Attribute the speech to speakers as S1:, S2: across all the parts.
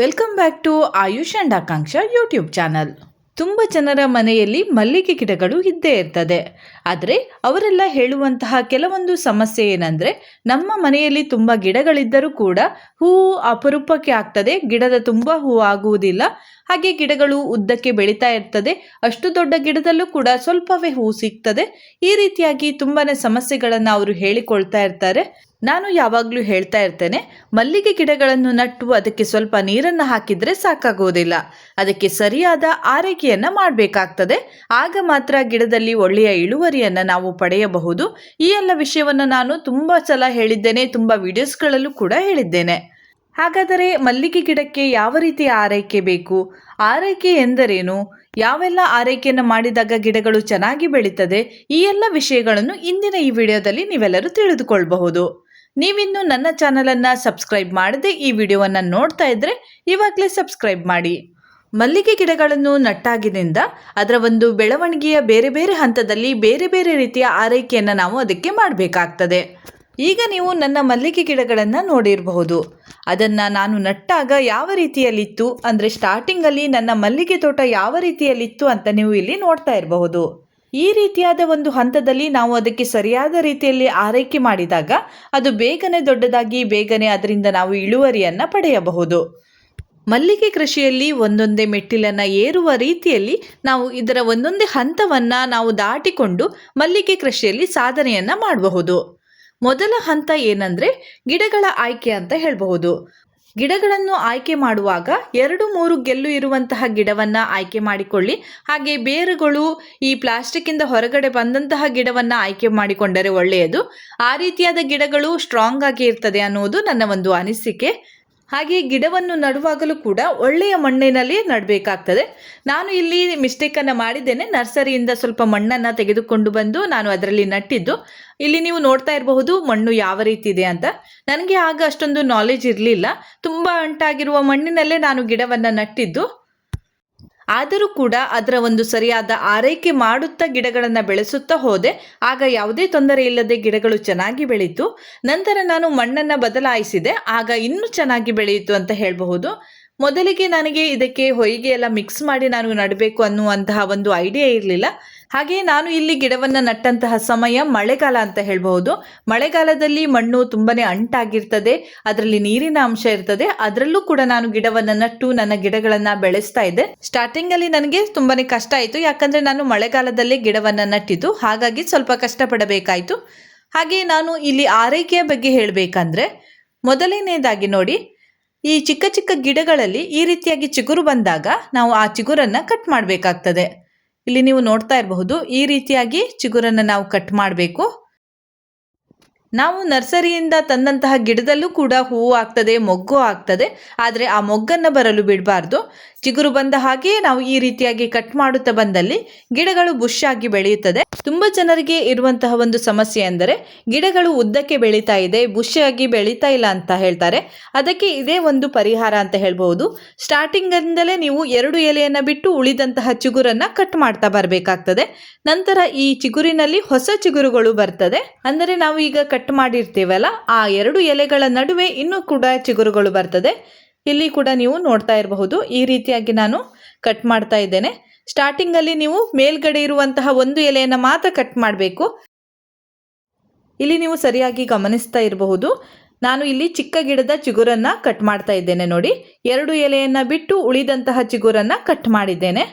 S1: Welcome back to Ayush and Akanksha YouTube channel ತುಂಬ ಜನರ ಮನೆಯಲ್ಲಿ ಮಲ್ಲಿಗೆ ಗಿಡಗಳು ಇದ್ದೇ ಇರ್ತದೆ. ಆದರೆ ಅವರೆಲ್ಲ ಹೇಳುವಂತಹ ಕೆಲವೊಂದು ಸಮಸ್ಯೆ ಏನಂದರೆ, ನಮ್ಮ ಮನೆಯಲ್ಲಿ ತುಂಬ ಗಿಡಗಳಿದ್ದರೂ ಕೂಡ ಹೂವು ಅಪರೂಪಕ್ಕೆ ಆಗ್ತದೆ, ಗಿಡದ ತುಂಬ ಹೂವು ಆಗುವುದಿಲ್ಲ. ಹಾಗೆ ಗಿಡಗಳು ಉದ್ದಕ್ಕೆ ಬೆಳೀತಾ ಇರ್ತದೆ. ಅಷ್ಟು ದೊಡ್ಡ ಗಿಡದಲ್ಲೂ ಕೂಡ ಸ್ವಲ್ಪವೇ ಹೂವು ಸಿಗ್ತದೆ. ಈ ರೀತಿಯಾಗಿ ತುಂಬಾ ಸಮಸ್ಯೆಗಳನ್ನು ಅವರು ಹೇಳಿಕೊಳ್ತಾ ಇರ್ತಾರೆ. ನಾನು ಯಾವಾಗಲೂ ಹೇಳ್ತಾ ಇರ್ತೇನೆ, ಮಲ್ಲಿಗೆ ಗಿಡಗಳನ್ನು ನಟ್ಟು ಅದಕ್ಕೆ ಸ್ವಲ್ಪ ನೀರನ್ನು ಹಾಕಿದರೆ ಸಾಕಾಗುವುದಿಲ್ಲ. ಅದಕ್ಕೆ ಸರಿಯಾದ ಆರೈಕೆಯನ್ನು ಮಾಡಬೇಕಾಗ್ತದೆ. ಆಗ ಮಾತ್ರ ಗಿಡದಲ್ಲಿ ಒಳ್ಳೆಯ ಇಳುವರಿಯನ್ನು ನಾವು ಪಡೆಯಬಹುದು. ಈ ಎಲ್ಲ ವಿಷಯವನ್ನು ನಾನು ತುಂಬ ಸಲ ಹೇಳಿದ್ದೇನೆ, ತುಂಬ ವಿಡಿಯೋಸ್ಗಳಲ್ಲೂ ಕೂಡ ಹೇಳಿದ್ದೇನೆ. ಹಾಗಾದರೆ ಮಲ್ಲಿಗೆ ಗಿಡಕ್ಕೆ ಯಾವ ರೀತಿಯ ಆರೈಕೆ ಬೇಕು? ಆರೈಕೆ ಎಂದರೇನು? ಯಾವೆಲ್ಲ ಆರೈಕೆಯನ್ನು ಮಾಡಿದಾಗ ಗಿಡಗಳು ಚೆನ್ನಾಗಿ ಬೆಳೀತದೆ? ಈ ಎಲ್ಲ ವಿಷಯಗಳನ್ನು ಇಂದಿನ ಈ ವಿಡಿಯೋದಲ್ಲಿ ನೀವೆಲ್ಲರೂ ತಿಳಿದುಕೊಳ್ಳಬಹುದು ನೀವಿನ್ನು ನನ್ನ ಚಾನಲನ್ನು ಸಬ್ಸ್ಕ್ರೈಬ್ ಮಾಡದೆ ಈ ವಿಡಿಯೋವನ್ನು ನೋಡ್ತಾ ಇದ್ದರೆ ಇವಾಗಲೇ ಸಬ್ಸ್ಕ್ರೈಬ್ ಮಾಡಿ. ಮಲ್ಲಿಗೆ ಗಿಡಗಳನ್ನು ನಟ್ಟಾಗಿನಿಂದ ಅದರ ಒಂದು ಬೆಳವಣಿಗೆಯ ಬೇರೆ ಬೇರೆ ಹಂತದಲ್ಲಿ ಬೇರೆ ಬೇರೆ ರೀತಿಯ ಆರೈಕೆಯನ್ನು ನಾವು ಅದಕ್ಕೆ ಮಾಡಬೇಕಾಗ್ತದೆ. ಈಗ ನೀವು ನನ್ನ ಮಲ್ಲಿಗೆ ಗಿಡಗಳನ್ನು ನೋಡಿರಬಹುದು. ಅದನ್ನು ನಾನು ನಟ್ಟಾಗ ಯಾವ ರೀತಿಯಲ್ಲಿತ್ತು ಅಂದರೆ ಸ್ಟಾರ್ಟಿಂಗಲ್ಲಿ ನನ್ನ ಮಲ್ಲಿಗೆ ತೋಟ ಯಾವ ರೀತಿಯಲ್ಲಿತ್ತು ಅಂತ ನೀವು ಇಲ್ಲಿ ನೋಡ್ತಾ ಇರಬಹುದು. ಈ ರೀತಿಯಾದ ಒಂದು ಹಂತದಲ್ಲಿ ನಾವು ಅದಕ್ಕೆ ಸರಿಯಾದ ರೀತಿಯಲ್ಲಿ ಆರೈಕೆ ಮಾಡಿದಾಗ ಅದು ಬೇಗನೆ ದೊಡ್ಡದಾಗಿ ಬೇಗನೆ ಅದರಿಂದ ನಾವು ಇಳುವರಿಯನ್ನು ಪಡೆಯಬಹುದು. ಮಲ್ಲಿಗೆ ಕೃಷಿಯಲ್ಲಿ ಒಂದೊಂದೇ ಮೆಟ್ಟಿಲನ್ನು ಏರುವ ರೀತಿಯಲ್ಲಿ ನಾವು ಇದರ ಒಂದೊಂದೇ ಹಂತವನ್ನು ನಾವು ದಾಟಿಕೊಂಡು ಮಲ್ಲಿಗೆ ಕೃಷಿಯಲ್ಲಿ ಸಾಧನೆಯನ್ನು ಮಾಡಬಹುದು. ಮೊದಲ ಹಂತ ಏನಂದರೆ ಗಿಡಗಳ ಆಯ್ಕೆ ಅಂತ ಹೇಳಬಹುದು. ಗಿಡಗಳನ್ನು ಆಯ್ಕೆ ಮಾಡುವಾಗ ಎರಡು ಮೂರು ಗೆಲ್ಲು ಇರುವಂತಹ ಗಿಡವನ್ನು ಆಯ್ಕೆ ಮಾಡಿಕೊಳ್ಳಿ. ಹಾಗೆ ಬೇರುಗಳು ಈ ಪ್ಲಾಸ್ಟಿಕ್ಕಿಂದ ಹೊರಗಡೆ ಬಂದಂತಹ ಗಿಡವನ್ನು ಆಯ್ಕೆ ಮಾಡಿಕೊಂಡರೆ ಒಳ್ಳೆಯದು. ಆ ರೀತಿಯಾದ ಗಿಡಗಳು ಸ್ಟ್ರಾಂಗ್ ಆಗಿ ಇರ್ತದೆ ಅನ್ನುವುದು ನನ್ನ ಒಂದು ಅನಿಸಿಕೆ. ಹಾಗೆ ಗಿಡವನ್ನು ನಡುವಾಗಲೂ ಕೂಡ ಒಳ್ಳೆಯ ಮಣ್ಣಿನಲ್ಲಿ ನಡಬೇಕಾಗ್ತದೆ. ನಾನು ಇಲ್ಲಿ ಮಿಸ್ಟೇಕನ್ನು ಮಾಡಿದ್ದೇನೆ. ನರ್ಸರಿಯಿಂದ ಸ್ವಲ್ಪ ಮಣ್ಣನ್ನು ತೆಗೆದುಕೊಂಡು ಬಂದು ನಾನು ಅದರಲ್ಲಿ ನಟ್ಟಿದ್ದು. ಇಲ್ಲಿ ನೀವು ನೋಡ್ತಾ ಇರಬಹುದು ಮಣ್ಣು ಯಾವ ರೀತಿ ಇದೆ ಅಂತ. ನನಗೆ ಆಗ ಅಷ್ಟೊಂದು ನಾಲೆಜ್ ಇರಲಿಲ್ಲ. ತುಂಬ ಅಂಟಾಗಿರುವ ಮಣ್ಣಿನಲ್ಲೇ ನಾನು ಗಿಡವನ್ನು ನಟ್ಟಿದ್ದು. ಆದರೂ ಕೂಡ ಅದರ ಒಂದು ಸರಿಯಾದ ಆರೈಕೆ ಮಾಡುತ್ತಾ ಗಿಡಗಳನ್ನು ಬೆಳೆಸುತ್ತಾ ಹೋದೆ. ಆಗ ಯಾವುದೇ ತೊಂದರೆ ಇಲ್ಲದೆ ಗಿಡಗಳು ಚೆನ್ನಾಗಿ ಬೆಳೀತು. ನಂತರ ನಾನು ಮಣ್ಣನ್ನು ಬದಲಾಯಿಸಿದೆ. ಆಗ ಇನ್ನೂ ಚೆನ್ನಾಗಿ ಬೆಳೆಯಿತು ಅಂತ ಹೇಳಬಹುದು. ಮೊದಲಿಗೆ ನನಗೆ ಇದಕ್ಕೆ ಹೊಯ್ಗೆ ಎಲ್ಲ ಮಿಕ್ಸ್ ಮಾಡಿ ನಾನು ನಡಬೇಕು ಅನ್ನುವಂತಹ ಒಂದು ಐಡಿಯಾ ಇರಲಿಲ್ಲ. ಹಾಗೆ ನಾನು ಇಲ್ಲಿ ಗಿಡವನ್ನು ನಟ್ಟಂತಹ ಸಮಯ ಮಳೆಗಾಲ ಅಂತ ಹೇಳಬಹುದು. ಮಳೆಗಾಲದಲ್ಲಿ ಮಣ್ಣು ತುಂಬಾನೇ ಅಂಟಾಗಿರ್ತದೆ, ಅದರಲ್ಲಿ ನೀರಿನ ಅಂಶ ಇರ್ತದೆ, ಅದರಲ್ಲೂ ಕೂಡ ನಾನು ಗಿಡವನ್ನು ನಟ್ಟು ನನ್ನ ಗಿಡಗಳನ್ನು ಬೆಳೆಸ್ತಾ ಇದ್ದೆ. ಸ್ಟಾರ್ಟಿಂಗ್ ಅಲ್ಲಿ ನನಗೆ ತುಂಬಾನೇ ಕಷ್ಟ ಆಯಿತು, ಯಾಕಂದ್ರೆ ನಾನು ಮಳೆಗಾಲದಲ್ಲೇ ಗಿಡವನ್ನು ನಟ್ಟಿದ್ದು, ಹಾಗಾಗಿ ಸ್ವಲ್ಪ ಕಷ್ಟಪಡಬೇಕಾಯಿತು. ಹಾಗೆ ನಾನು ಇಲ್ಲಿ ಆರೈಕೆಯ ಬಗ್ಗೆ ಹೇಳಬೇಕಂದ್ರೆ ಮೊದಲನೇದಾಗಿ ನೋಡಿ, ಈ ಚಿಕ್ಕ ಚಿಕ್ಕ ಗಿಡಗಳಲ್ಲಿ ಈ ರೀತಿಯಾಗಿ ಚಿಗುರು ಬಂದಾಗ ನಾವು ಆ ಚಿಗುರನ್ನು ಕಟ್ ಮಾಡಬೇಕಾಗ್ತದೆ. ಇಲ್ಲಿ ನೀವು ನೋಡ್ತಾ ಇರಬಹುದು, ಈ ರೀತಿಯಾಗಿ ಚಿಗುರನ್ನು ನಾವು ಕಟ್ ಮಾಡಬೇಕು. ನಾವು ನರ್ಸರಿಯಿಂದ ತಂದಂತಹ ಗಿಡದಲ್ಲೂ ಕೂಡ ಹೂವು ಆಗ್ತದೆ, ಮೊಗ್ಗು ಆಗ್ತದೆ, ಆದರೆ ಆ ಮೊಗ್ಗನ್ನು ಬರಲು ಬಿಡಬಾರ್ದು. ಚಿಗುರು ಬಂದ ಹಾಗೆ ನಾವು ಈ ರೀತಿಯಾಗಿ ಕಟ್ ಮಾಡುತ್ತಾ ಬಂದಲ್ಲಿ ಗಿಡಗಳು ಬುಷ್ ಆಗಿ ಬೆಳೆಯುತ್ತದೆ. ತುಂಬಾ ಜನರಿಗೆ ಇರುವಂತಹ ಒಂದು ಸಮಸ್ಯೆ ಅಂದರೆ ಗಿಡಗಳು ಉದ್ದಕ್ಕೆ ಬೆಳೀತಾ ಇದೆ ಬುಷ್ ಆಗಿ ಬೆಳೀತಾ ಇಲ್ಲ ಅಂತ ಹೇಳ್ತಾರೆ. ಅದಕ್ಕೆ ಇದೇ ಒಂದು ಪರಿಹಾರ ಅಂತ ಹೇಳ್ಬಹುದು. ಸ್ಟಾರ್ಟಿಂಗಿಂದಲೇ ನೀವು ಎರಡು ಎಲೆಯನ್ನ ಬಿಟ್ಟು ಉಳಿದಂತಹ ಚಿಗುರನ್ನು ಕಟ್ ಮಾಡ್ತಾ ಬರಬೇಕಾಗ್ತದೆ. ನಂತರ ಈ ಚಿಗುರಿನಲ್ಲಿ ಹೊಸ ಚಿಗುರುಗಳು ಬರ್ತದೆ. ಅಂದರೆ ನಾವು ಈಗ ಕಟ್ ಮಾಡಿರ್ತೀವಲ್ಲ, ಆ ಎರಡು ಎಲೆಗಳ ನಡುವೆ ಇನ್ನೂ ಕೂಡ ಚಿಗುರುಗಳು ಬರ್ತದೆ. ಇಲ್ಲಿ ಕೂಡ ನೀವು ನೋಡ್ತಾ ಇರಬಹುದು. ಈ ರೀತಿಯಾಗಿ ನಾನು ಕಟ್ ಮಾಡ್ತಾ ಇದ್ದೇನೆ. ಸ್ಟಾರ್ಟಿಂಗಲ್ಲಿ ನೀವು ಮೇಲ್ಗಡೆ ಇರುವಂತಹ ಒಂದು ಎಲೆಯನ್ನು ಮಾತ್ರ ಕಟ್ ಮಾಡಬೇಕು. ಇಲ್ಲಿ ನೀವು ಸರಿಯಾಗಿ ಗಮನಿಸ್ತಾ ಇರಬಹುದು. ನಾನು ಇಲ್ಲಿ ಚಿಕ್ಕ ಗಿಡದ ಚಿಗುರನ್ನು ಕಟ್ ಮಾಡ್ತಾ ಇದ್ದೇನೆ ನೋಡಿ. ಎರಡು ಎಲೆಯನ್ನು ಬಿಟ್ಟು ಉಳಿದಂತಹ ಚಿಗುರನ್ನು ಕಟ್ ಮಾಡಿದ್ದೇನೆ.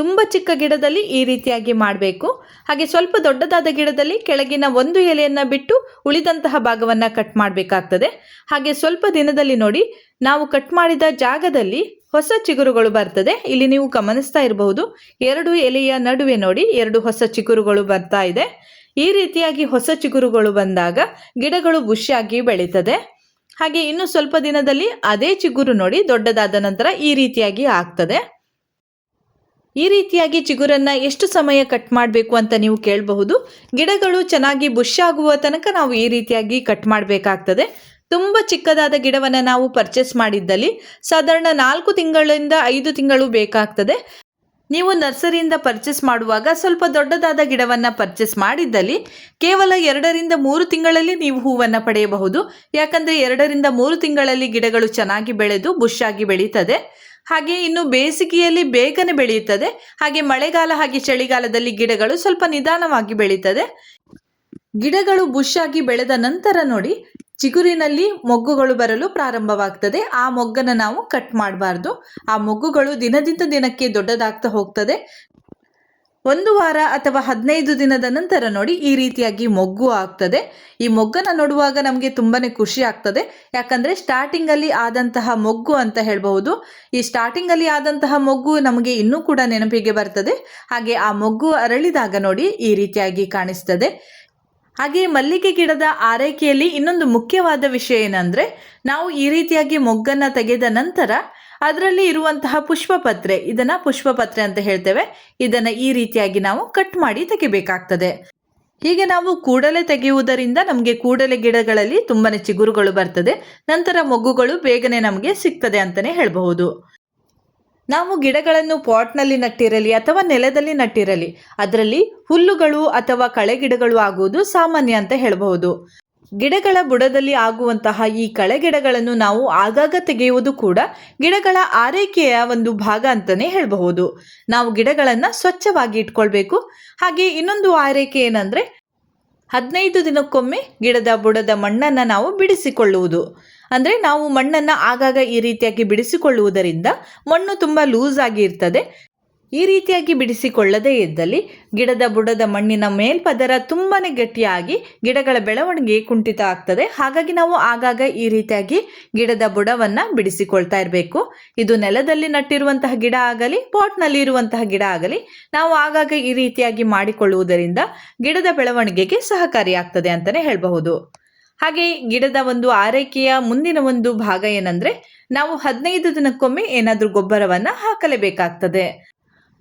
S1: ತುಂಬ ಚಿಕ್ಕ ಗಿಡದಲ್ಲಿ ಈ ರೀತಿಯಾಗಿ ಮಾಡಬೇಕು. ಹಾಗೆ ಸ್ವಲ್ಪ ದೊಡ್ಡದಾದ ಗಿಡದಲ್ಲಿ ಕೆಳಗಿನ ಒಂದು ಎಲೆಯನ್ನು ಬಿಟ್ಟು ಉಳಿದಂತಹ ಭಾಗವನ್ನು ಕಟ್ ಮಾಡಬೇಕಾಗ್ತದೆ. ಹಾಗೆ ಸ್ವಲ್ಪ ದಿನದಲ್ಲಿ ನೋಡಿ, ನಾವು ಕಟ್ ಮಾಡಿದ ಜಾಗದಲ್ಲಿ ಹೊಸ ಚಿಗುರುಗಳು ಬರ್ತದೆ. ಇಲ್ಲಿ ನೀವು ಗಮನಿಸ್ತಾ ಇರಬಹುದು, ಎರಡು ಎಲೆಯ ನಡುವೆ ನೋಡಿ ಎರಡು ಹೊಸ ಚಿಗುರುಗಳು ಬರ್ತಾ ಇದೆ. ಈ ರೀತಿಯಾಗಿ ಹೊಸ ಚಿಗುರುಗಳು ಬಂದಾಗ ಗಿಡಗಳು ಬುಷಿಯಾಗಿ ಬೆಳೀತದೆ. ಹಾಗೆ ಇನ್ನು ಸ್ವಲ್ಪ ದಿನದಲ್ಲಿ ಅದೇ ಚಿಗುರು ನೋಡಿ ದೊಡ್ಡದಾದ ನಂತರ ಈ ರೀತಿಯಾಗಿ ಆಗ್ತದೆ. ಈ ರೀತಿಯಾಗಿ ಚಿಗುರನ್ನು ಎಷ್ಟು ಸಮಯ ಕಟ್ ಮಾಡಬೇಕು ಅಂತ ನೀವು ಕೇಳಬಹುದು. ಗಿಡಗಳು ಚೆನ್ನಾಗಿ ಬುಷ್ ಆಗುವ ತನಕ ನಾವು ಈ ರೀತಿಯಾಗಿ ಕಟ್ ಮಾಡಬೇಕಾಗ್ತದೆ. ತುಂಬ ಚಿಕ್ಕದಾದ ಗಿಡವನ್ನು ನಾವು ಪರ್ಚೇಸ್ ಮಾಡಿದ್ದಲ್ಲಿ ಸಾಧಾರಣ ನಾಲ್ಕು ತಿಂಗಳಿಂದ ಐದು ತಿಂಗಳು ಬೇಕಾಗ್ತದೆ. ನೀವು ನರ್ಸರಿಯಿಂದ ಪರ್ಚೇಸ್ ಮಾಡುವಾಗ ಸ್ವಲ್ಪ ದೊಡ್ಡದಾದ ಗಿಡವನ್ನು ಪರ್ಚೇಸ್ ಮಾಡಿದ್ದಲ್ಲಿ ಕೇವಲ ಎರಡರಿಂದ ಮೂರು ತಿಂಗಳಲ್ಲಿ ನೀವು ಹೂವನ್ನು ಪಡೆಯಬಹುದು. ಯಾಕಂದರೆ ಎರಡರಿಂದ ಮೂರು ತಿಂಗಳಲ್ಲಿ ಗಿಡಗಳು ಚೆನ್ನಾಗಿ ಬೆಳೆದು ಬುಷ್ ಆಗಿ ಬೆಳೀತದೆ. ಹಾಗೆ ಇನ್ನು ಬೇಸಿಗೆಯಲ್ಲಿ ಬೇಗನೆ ಬೆಳೆಯುತ್ತದೆ. ಹಾಗೆ ಮಳೆಗಾಲ ಹಾಗೆ ಚಳಿಗಾಲದಲ್ಲಿ ಗಿಡಗಳು ಸ್ವಲ್ಪ ನಿಧಾನವಾಗಿ ಬೆಳೀತದೆ. ಗಿಡಗಳು ಬುಷ್ ಆಗಿ ಬೆಳೆದ ನಂತರ ನೋಡಿ, ಚಿಗುರಿನಲ್ಲಿ ಮೊಗ್ಗುಗಳು ಬರಲು ಪ್ರಾರಂಭವಾಗ್ತದೆ. ಆ ಮೊಗ್ಗನ್ನು ನಾವು ಕಟ್ ಮಾಡಬಾರ್ದು. ಆ ಮೊಗ್ಗುಗಳು ದಿನದಿಂದ ದಿನಕ್ಕೆ ದೊಡ್ಡದಾಗ್ತಾ ಹೋಗ್ತದೆ. ಒಂದು ವಾರ ಅಥವಾ ಹದಿನೈದು ದಿನದ ನಂತರ ನೋಡಿ ಈ ರೀತಿಯಾಗಿ ಮೊಗ್ಗು ಆಗ್ತದೆ. ಈ ಮೊಗ್ಗನ್ನು ನೋಡುವಾಗ ನಮಗೆ ತುಂಬಾನೇ ಖುಷಿ ಆಗ್ತದೆ. ಯಾಕಂದರೆ ಸ್ಟಾರ್ಟಿಂಗಲ್ಲಿ ಆದಂತಹ ಮೊಗ್ಗು ಅಂತ ಹೇಳಬಹುದು. ಈ ಸ್ಟಾರ್ಟಿಂಗಲ್ಲಿ ಆದಂತಹ ಮೊಗ್ಗು ನಮಗೆ ಇನ್ನೂ ಕೂಡ ನೆನಪಿಗೆ ಬರ್ತದೆ. ಹಾಗೆ ಆ ಮೊಗ್ಗು ಅರಳಿದಾಗ ನೋಡಿ ಈ ರೀತಿಯಾಗಿ ಕಾಣಿಸ್ತದೆ. ಹಾಗೆ ಮಲ್ಲಿಗೆ ಗಿಡದ ಆರೈಕೆಯಲ್ಲಿ ಇನ್ನೊಂದು ಮುಖ್ಯವಾದ ವಿಷಯ ಏನಂದರೆ ನಾವು ಈ ರೀತಿಯಾಗಿ ಮೊಗ್ಗನ್ನು ತೆಗೆದ ನಂತರ ಅದರಲ್ಲಿ ಇರುವಂತಹ ಪುಷ್ಪಪತ್ರೆ, ಇದನ್ನ ಪುಷ್ಪಪತ್ರೆ ಅಂತ ಹೇಳ್ತೇವೆ. ಇದನ್ನ ಈ ರೀತಿಯಾಗಿ ನಾವು ಕಟ್ ಮಾಡಿ ತೆಗಿಬೇಕಾಗ್ತದೆ. ಹೀಗೆ ನಾವು ಕೂಡಲೇ ತೆಗೆಯುವುದರಿಂದ ನಮಗೆ ಕೂಡಲೇ ಗಿಡಗಳಲ್ಲಿ ತುಂಬಾನೇ ಚಿಗುರುಗಳು ಬರ್ತದೆ. ನಂತರ ಮೊಗ್ಗುಗಳು ಬೇಗನೆ ನಮಗೆ ಸಿಗ್ತದೆ ಅಂತಾನೆ ಹೇಳಬಹುದು. ನಾವು ಗಿಡಗಳನ್ನು ಪಾಟ್ನಲ್ಲಿ ನಟ್ಟಿರಲಿ ಅಥವಾ ನೆಲದಲ್ಲಿ ನಟ್ಟಿರಲಿ, ಅದರಲ್ಲಿ ಹುಲ್ಲುಗಳು ಅಥವಾ ಕಳೆ ಗಿಡಗಳು ಆಗುವುದು ಸಾಮಾನ್ಯ ಅಂತ ಹೇಳಬಹುದು. ಗಿಡಗಳ ಬುಡದಲ್ಲಿ ಆಗುವಂತಹ ಈ ಕಳೆ ಗಿಡಗಳನ್ನು ನಾವು ಆಗಾಗ ತೆಗೆಯುವುದು ಕೂಡ ಗಿಡಗಳ ಆರೈಕೆಯ ಒಂದು ಭಾಗ ಅಂತಾನೆ ಹೇಳಬಹುದು. ನಾವು ಗಿಡಗಳನ್ನು ಸ್ವಚ್ಛವಾಗಿ ಇಟ್ಕೊಳ್ಬೇಕು. ಹಾಗೆ ಇನ್ನೊಂದು ಆರೈಕೆ ಏನಂದ್ರೆ ಹದಿನೈದು ದಿನಕ್ಕೊಮ್ಮೆ ಗಿಡದ ಬುಡದ ಮಣ್ಣನ್ನು ನಾವು ಬಿಡಿಸಿಕೊಳ್ಳುವುದು. ಅಂದರೆ ನಾವು ಮಣ್ಣನ್ನು ಆಗಾಗ ಈ ರೀತಿಯಾಗಿ ಬಿಡಿಸಿಕೊಳ್ಳುವುದರಿಂದ ಮಣ್ಣು ತುಂಬ ಲೂಸ್ ಆಗಿ ಇರ್ತದೆ. ಈ ರೀತಿಯಾಗಿ ಬಿಡಿಸಿಕೊಳ್ಳದೇ ಇದ್ದಲ್ಲಿ ಗಿಡದ ಬುಡದ ಮಣ್ಣಿನ ಮೇಲ್ಪದರ ತುಂಬಾನೇ ಗಟ್ಟಿಯಾಗಿ ಗಿಡಗಳ ಬೆಳವಣಿಗೆ ಕುಂಠಿತ ಆಗ್ತದೆ. ಹಾಗಾಗಿ ನಾವು ಆಗಾಗ ಈ ರೀತಿಯಾಗಿ ಗಿಡದ ಬುಡವನ್ನು ಬಿಡಿಸಿಕೊಳ್ತಾ ಇರಬೇಕು. ಇದು ನೆಲದಲ್ಲಿ ನಟ್ಟಿರುವಂತಹ ಗಿಡ ಆಗಲಿ, ಪಾಟ್ನಲ್ಲಿ ಇರುವಂತಹ ಗಿಡ ಆಗಲಿ, ನಾವು ಆಗಾಗ ಈ ರೀತಿಯಾಗಿ ಮಾಡಿಕೊಳ್ಳುವುದರಿಂದ ಗಿಡದ ಬೆಳವಣಿಗೆಗೆ ಸಹಕಾರಿಯಾಗ್ತದೆ ಅಂತಲೇ ಹೇಳಬಹುದು. ಹಾಗೆ ಗಿಡದ ಒಂದು ಆರೈಕೆಯ ಮುಂದಿನ ಒಂದು ಭಾಗ ಏನಂದ್ರೆ, ನಾವು ಹದಿನೈದು ದಿನಕ್ಕೊಮ್ಮೆ ಏನಾದರೂ ಗೊಬ್ಬರವನ್ನು ಹಾಕಲೇಬೇಕಾಗ್ತದೆ.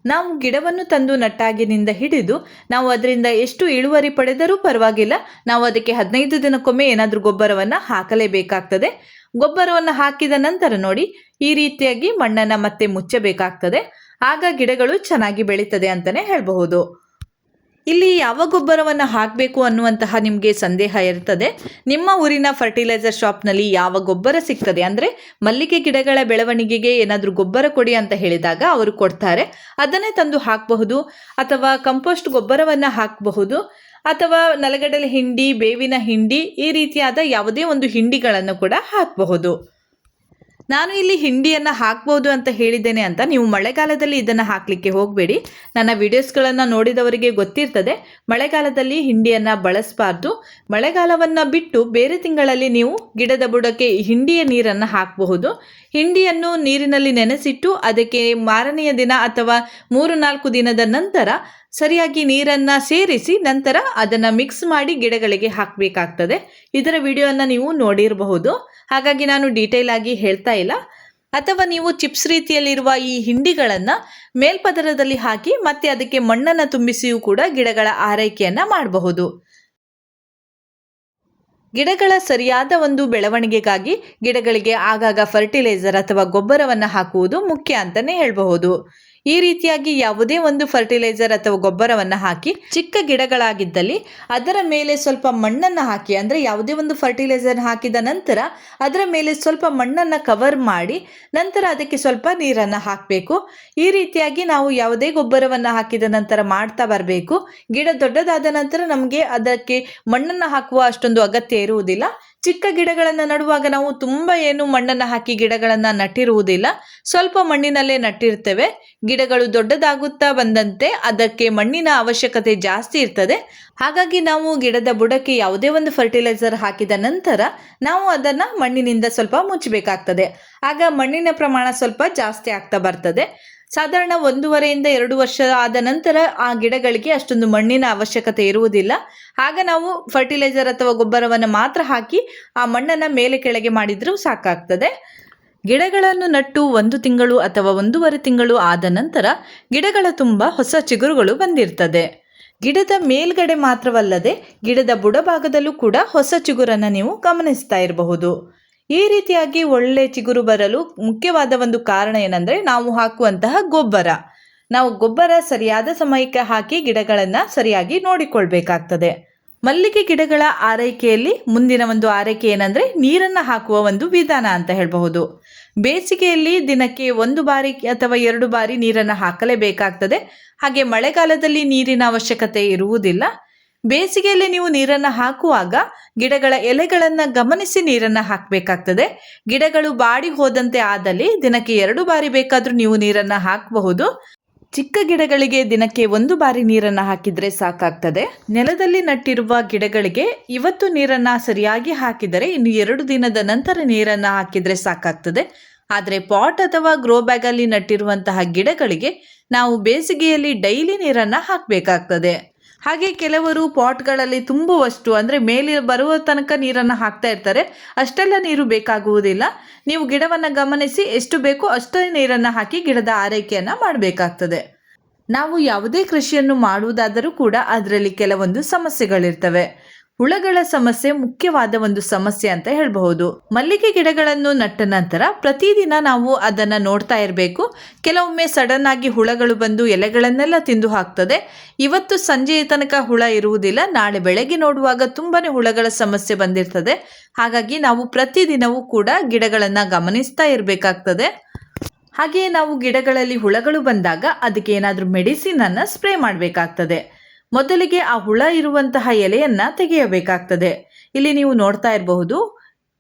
S1: ನಾವು ಗಿಡವನ್ನು ತಂದು ನಟ್ಟಾಗಿನಿಂದ ಹಿಡಿದು ನಾವು ಅದರಿಂದ ಎಷ್ಟು ಇಳುವರಿ ಪಡೆದರೂ ಪರವಾಗಿಲ್ಲ. ನಾವು ಅದಕ್ಕೆ ಹದಿನೈದು ದಿನಕ್ಕೊಮ್ಮೆ ಏನಾದರೂ ಗೊಬ್ಬರವನ್ನು ಹಾಕಲೇಬೇಕಾಗ್ತದೆ. ಗೊಬ್ಬರವನ್ನು ಹಾಕಿದ ನಂತರ ನೋಡಿ, ಈ ರೀತಿಯಾಗಿ ಮಣ್ಣನ್ನು ಮತ್ತೆ ಮುಚ್ಚಬೇಕಾಗ್ತದೆ. ಆಗ ಗಿಡಗಳು ಚೆನ್ನಾಗಿ ಬೆಳೀತದೆ ಅಂತಲೇ ಹೇಳಬಹುದು. ಇಲ್ಲಿ ಯಾವ ಗೊಬ್ಬರವನ್ನು ಹಾಕಬೇಕು ಅನ್ನುವಂತಹ ನಿಮಗೆ ಸಂದೇಹ ಇರ್ತದೆ. ನಿಮ್ಮ ಊರಿನ ಫರ್ಟಿಲೈಸರ್ ಶಾಪ್ನಲ್ಲಿ ಯಾವ ಗೊಬ್ಬರ ಸಿಗ್ತದೆ? ಅಂದರೆ ಮಲ್ಲಿಗೆ ಗಿಡಗಳ ಬೆಳವಣಿಗೆಗೆ ಏನಾದರೂ ಗೊಬ್ಬರ ಕೊಡಿ ಅಂತ ಹೇಳಿದಾಗ ಅವರು ಕೊಡ್ತಾರೆ. ಅದನ್ನೇ ತಂದು ಹಾಕಬಹುದು ಅಥವಾ ಕಂಪೋಸ್ಟ್ ಗೊಬ್ಬರವನ್ನು ಹಾಕಬಹುದು ಅಥವಾ ನೆಲಗಡಲೆ ಹಿಂಡಿ, ಬೇವಿನ ಹಿಂಡಿ ಈ ರೀತಿಯಾದ ಯಾವುದೇ ಒಂದು ಹಿಂಡಿಗಳನ್ನು ಕೂಡ ಹಾಕಬಹುದು. ನಾನು ಇಲ್ಲಿ ಹಿಂಡಿಯನ್ನು ಹಾಕ್ಬೋದು ಅಂತ ಹೇಳಿದ್ದೇನೆ ಅಂತ ನೀವು ಮಳೆಗಾಲದಲ್ಲಿ ಇದನ್ನು ಹಾಕಲಿಕ್ಕೆ ಹೋಗಬೇಡಿ. ನನ್ನ ವಿಡಿಯೋಸ್ಗಳನ್ನು ನೋಡಿದವರಿಗೆ ಗೊತ್ತಿರ್ತದೆ. ಮಳೆಗಾಲದಲ್ಲಿ ಹಿಂಡಿಯನ್ನು ಬಳಸಬಾರ್ದು. ಮಳೆಗಾಲವನ್ನು ಬಿಟ್ಟು ಬೇರೆ ತಿಂಗಳಲ್ಲಿ ನೀವು ಗಿಡದ ಬುಡಕ್ಕೆ ಹಿಂಡಿಯ ನೀರನ್ನು ಹಾಕಬಹುದು. ಹಿಂಡಿಯನ್ನು ನೀರಿನಲ್ಲಿ ನೆನೆಸಿಟ್ಟು ಅದಕ್ಕೆ ಮಾರನೆಯ ದಿನ ಅಥವಾ ಮೂರು ನಾಲ್ಕು ದಿನದ ನಂತರ ಸರಿಯಾಗಿ ನೀರನ್ನು ಸೇರಿಸಿ ನಂತರ ಅದನ್ನು ಮಿಕ್ಸ್ ಮಾಡಿ ಗಿಡಗಳಿಗೆ ಹಾಕಬೇಕಾಗ್ತದೆ. ಇದರ ವಿಡಿಯೋನ ನೀವು ನೋಡಿರಬಹುದು. ಹಾಗಾಗಿ ನಾನು ಡೀಟೇಲ್ ಆಗಿ ಹೇಳ್ತಾ ಇಲ್ಲ. ಅಥವಾ ನೀವು ಚಿಪ್ಸ್ ರೀತಿಯಲ್ಲಿರುವ ಈ ಹಿಂಡಿಗಳನ್ನು ಮೇಲ್ಪದರದಲ್ಲಿ ಹಾಕಿ ಮತ್ತೆ ಅದಕ್ಕೆ ಮಣ್ಣನ್ನು ತುಂಬಿಸಿಯೂ ಕೂಡ ಗಿಡಗಳ ಆರೈಕೆಯನ್ನು ಮಾಡಬಹುದು. ಗಿಡಗಳ ಸರಿಯಾದ ಒಂದು ಬೆಳವಣಿಗೆಗಾಗಿ ಗಿಡಗಳಿಗೆ ಆಗಾಗ ಫರ್ಟಿಲೈಸರ್ ಅಥವಾ ಗೊಬ್ಬರವನ್ನು ಹಾಕುವುದು ಮುಖ್ಯ ಅಂತಲೇ ಹೇಳಬಹುದು. ಈ ರೀತಿಯಾಗಿ ಯಾವುದೇ ಒಂದು ಫರ್ಟಿಲೈಸರ್ ಅಥವಾ ಗೊಬ್ಬರವನ್ನು ಹಾಕಿ ಚಿಕ್ಕ ಗಿಡಗಳಾಗಿದ್ದಲ್ಲಿ ಅದರ ಮೇಲೆ ಸ್ವಲ್ಪ ಮಣ್ಣನ್ನು ಹಾಕಿ, ಅಂದರೆ ಯಾವುದೇ ಒಂದು ಫರ್ಟಿಲೈಸರ್ ಹಾಕಿದ ನಂತರ ಅದರ ಮೇಲೆ ಸ್ವಲ್ಪ ಮಣ್ಣನ್ನು ಕವರ್ ಮಾಡಿ ನಂತರ ಅದಕ್ಕೆ ಸ್ವಲ್ಪ ನೀರನ್ನು ಹಾಕಬೇಕು. ಈ ರೀತಿಯಾಗಿ ನಾವು ಯಾವುದೇ ಗೊಬ್ಬರವನ್ನು ಹಾಕಿದ ನಂತರ ಮಾಡ್ತಾ ಬರಬೇಕು. ಗಿಡ ದೊಡ್ಡದಾದ ನಂತರ ನಮಗೆ ಅದಕ್ಕೆ ಮಣ್ಣನ್ನು ಹಾಕುವ ಅಷ್ಟೊಂದು ಅಗತ್ಯ ಇರುವುದಿಲ್ಲ. ಚಿಕ್ಕ ಗಿಡಗಳನ್ನು ನಡುವಾಗ ನಾವು ತುಂಬ ಏನು ಮಣ್ಣನ್ನು ಹಾಕಿ ಗಿಡಗಳನ್ನು ನಟ್ಟಿರುವುದಿಲ್ಲ. ಸ್ವಲ್ಪ ಮಣ್ಣಿನಲ್ಲೇ ನಟ್ಟಿರ್ತೇವೆ. ಗಿಡಗಳು ದೊಡ್ಡದಾಗುತ್ತಾ ಬಂದಂತೆ ಅದಕ್ಕೆ ಮಣ್ಣಿನ ಅವಶ್ಯಕತೆ ಜಾಸ್ತಿ ಇರ್ತದೆ. ಹಾಗಾಗಿ ನಾವು ಗಿಡದ ಬುಡಕ್ಕೆ ಯಾವುದೇ ಒಂದು ಫರ್ಟಿಲೈಸರ್ ಹಾಕಿದ ನಂತರ ನಾವು ಅದನ್ನು ಮಣ್ಣಿನಿಂದ ಸ್ವಲ್ಪ ಮುಚ್ಚಬೇಕಾಗ್ತದೆ. ಆಗ ಮಣ್ಣಿನ ಪ್ರಮಾಣ ಸ್ವಲ್ಪ ಜಾಸ್ತಿ ಆಗ್ತಾ ಬರ್ತದೆ. ಸಾಧಾರಣ ಒಂದೂವರೆಯಿಂದ ಎರಡು ವರ್ಷ ಆದ ನಂತರ ಆ ಗಿಡಗಳಿಗೆ ಅಷ್ಟೊಂದು ಮಣ್ಣಿನ ಅವಶ್ಯಕತೆ ಇರುವುದಿಲ್ಲ. ಆಗ ನಾವು ಫರ್ಟಿಲೈಸರ್ ಅಥವಾ ಗೊಬ್ಬರವನ್ನು ಮಾತ್ರ ಹಾಕಿ ಆ ಮಣ್ಣನ್ನು ಮೇಲೆ ಕೆಳಗೆ ಮಾಡಿದರೂ ಸಾಕಾಗ್ತದೆ. ಗಿಡಗಳನ್ನು ನಟ್ಟು ಒಂದು ತಿಂಗಳು ಅಥವಾ ಒಂದೂವರೆ ತಿಂಗಳು ಆದ ನಂತರ ಗಿಡಗಳ ತುಂಬ ಹೊಸ ಚಿಗುರುಗಳು ಬಂದಿರ್ತದೆ. ಗಿಡದ ಮೇಲ್ಗಡೆ ಮಾತ್ರವಲ್ಲದೆ ಗಿಡದ ಬುಡಭಾಗದಲ್ಲೂ ಕೂಡ ಹೊಸ ಚಿಗುರನ್ನು ನೀವು ಗಮನಿಸ್ತಾ ಇರಬಹುದು. ಈ ರೀತಿಯಾಗಿ ಒಳ್ಳೆ ಚಿಗುರು ಬರಲು ಮುಖ್ಯವಾದ ಒಂದು ಕಾರಣ ಏನಂದರೆ ನಾವು ಹಾಕುವಂತಹ ಗೊಬ್ಬರ. ನಾವು ಗೊಬ್ಬರ ಸರಿಯಾದ ಸಮಯಕ್ಕೆ ಹಾಕಿ ಗಿಡಗಳನ್ನು ಸರಿಯಾಗಿ ನೋಡಿಕೊಳ್ಬೇಕಾಗ್ತದೆ. ಮಲ್ಲಿಗೆ ಗಿಡಗಳ ಆರೈಕೆಯಲ್ಲಿ ಮುಂದಿನ ಒಂದು ಆರೈಕೆ ಏನಂದರೆ ನೀರನ್ನು ಹಾಕುವ ಒಂದು ವಿಧಾನ ಅಂತ ಹೇಳಬಹುದು. ಬೇಸಿಗೆಯಲ್ಲಿ ದಿನಕ್ಕೆ ಒಂದು ಬಾರಿ ಅಥವಾ ಎರಡು ಬಾರಿ ನೀರನ್ನು ಹಾಕಲೇಬೇಕಾಗ್ತದೆ. ಹಾಗೆ ಮಳೆಗಾಲದಲ್ಲಿ ನೀರಿನ ಅವಶ್ಯಕತೆ ಇರುವುದಿಲ್ಲ. ಬೇಸಿಗೆಯಲ್ಲಿ ನೀವು ನೀರನ್ನು ಹಾಕುವಾಗ ಗಿಡಗಳ ಎಲೆಗಳನ್ನು ಗಮನಿಸಿ ನೀರನ್ನು ಹಾಕಬೇಕಾಗ್ತದೆ. ಗಿಡಗಳು ಬಾಡಿ ಹೋದಂತೆ ಆದಲ್ಲಿ ದಿನಕ್ಕೆ ಎರಡು ಬಾರಿ ಬೇಕಾದರೂ ನೀವು ನೀರನ್ನು ಹಾಕಬಹುದು. ಚಿಕ್ಕ ಗಿಡಗಳಿಗೆ ದಿನಕ್ಕೆ ಒಂದು ಬಾರಿ ನೀರನ್ನು ಹಾಕಿದರೆ ಸಾಕಾಗ್ತದೆ. ನೆಲದಲ್ಲಿ ನಟ್ಟಿರುವ ಗಿಡಗಳಿಗೆ ಇವತ್ತು ನೀರನ್ನು ಸರಿಯಾಗಿ ಹಾಕಿದರೆ ಇನ್ನು ಎರಡು ದಿನದ ನಂತರ ನೀರನ್ನು ಹಾಕಿದರೆ ಸಾಕಾಗ್ತದೆ. ಆದರೆ ಪಾಟ್ ಅಥವಾ ಗ್ರೋ ಬ್ಯಾಗಲ್ಲಿ ನಟ್ಟಿರುವಂತಹ ಗಿಡಗಳಿಗೆ ನಾವು ಬೇಸಿಗೆಯಲ್ಲಿ ಡೈಲಿ ನೀರನ್ನು ಹಾಕಬೇಕಾಗ್ತದೆ. ಹಾಗೆ ಕೆಲವರು ಪಾಟ್ಗಳಲ್ಲಿ ತುಂಬುವಷ್ಟು, ಅಂದರೆ ಮೇಲೆ ಬರುವ ತನಕ ನೀರನ್ನು ಹಾಕ್ತಾ ಇರ್ತಾರೆ. ಅಷ್ಟೆಲ್ಲ ನೀರು ಬೇಕಾಗುವುದಿಲ್ಲ. ನೀವು ಗಿಡವನ್ನು ಗಮನಿಸಿ ಎಷ್ಟು ಬೇಕೋ ಅಷ್ಟೇ ನೀರನ್ನು ಹಾಕಿ ಗಿಡದ ಆರೈಕೆಯನ್ನು ಮಾಡಬೇಕಾಗ್ತದೆ. ನಾವು ಯಾವುದೇ ಕೃಷಿಯನ್ನು ಮಾಡುವುದಾದರೂ ಕೂಡ ಅದರಲ್ಲಿ ಕೆಲವೊಂದು ಸಮಸ್ಯೆಗಳಿರ್ತವೆ. ಹುಳಗಳ ಸಮಸ್ಯೆ ಮುಖ್ಯವಾದ ಒಂದು ಸಮಸ್ಯೆ ಅಂತ ಹೇಳಬಹುದು. ಮಲ್ಲಿಗೆ ಗಿಡಗಳನ್ನು ನಟ್ಟ ನಂತರ ಪ್ರತಿದಿನ ನಾವು ಅದನ್ನ ನೋಡ್ತಾ ಇರಬೇಕು. ಕೆಲವೊಮ್ಮೆ ಸಡನ್ ಆಗಿ ಹುಳಗಳು ಬಂದು ಎಲೆಗಳನ್ನೆಲ್ಲ ತಿಂದು ಹಾಕ್ತದೆ. ಇವತ್ತು ಸಂಜೆಯ ತನಕ ಹುಳ ಇರುವುದಿಲ್ಲ. ನಾಳೆ ಬೆಳಗ್ಗೆ ನೋಡುವಾಗ ತುಂಬಾನೇ ಹುಳಗಳ ಸಮಸ್ಯೆ ಬಂದಿರ್ತದೆ. ಹಾಗಾಗಿ ನಾವು ಪ್ರತಿದಿನವೂ ಕೂಡ ಗಿಡಗಳನ್ನು ಗಮನಿಸ್ತಾ ಇರಬೇಕಾಗ್ತದೆ. ಹಾಗೆಯೇ ನಾವು ಗಿಡಗಳಲ್ಲಿ ಹುಳಗಳು ಬಂದಾಗ ಅದಕ್ಕೆ ಏನಾದರೂ ಮೆಡಿಸಿನನ್ನು ಸ್ಪ್ರೇ ಮಾಡಬೇಕಾಗ್ತದೆ. ಮೊದಲಿಗೆ ಆ ಹುಳ ಇರುವಂತಹ ಎಲೆಯನ್ನ ತೆಗೆಯಬೇಕಾಗ್ತದೆ. ಇಲ್ಲಿ ನೀವು ನೋಡ್ತಾ ಇರಬಹುದು,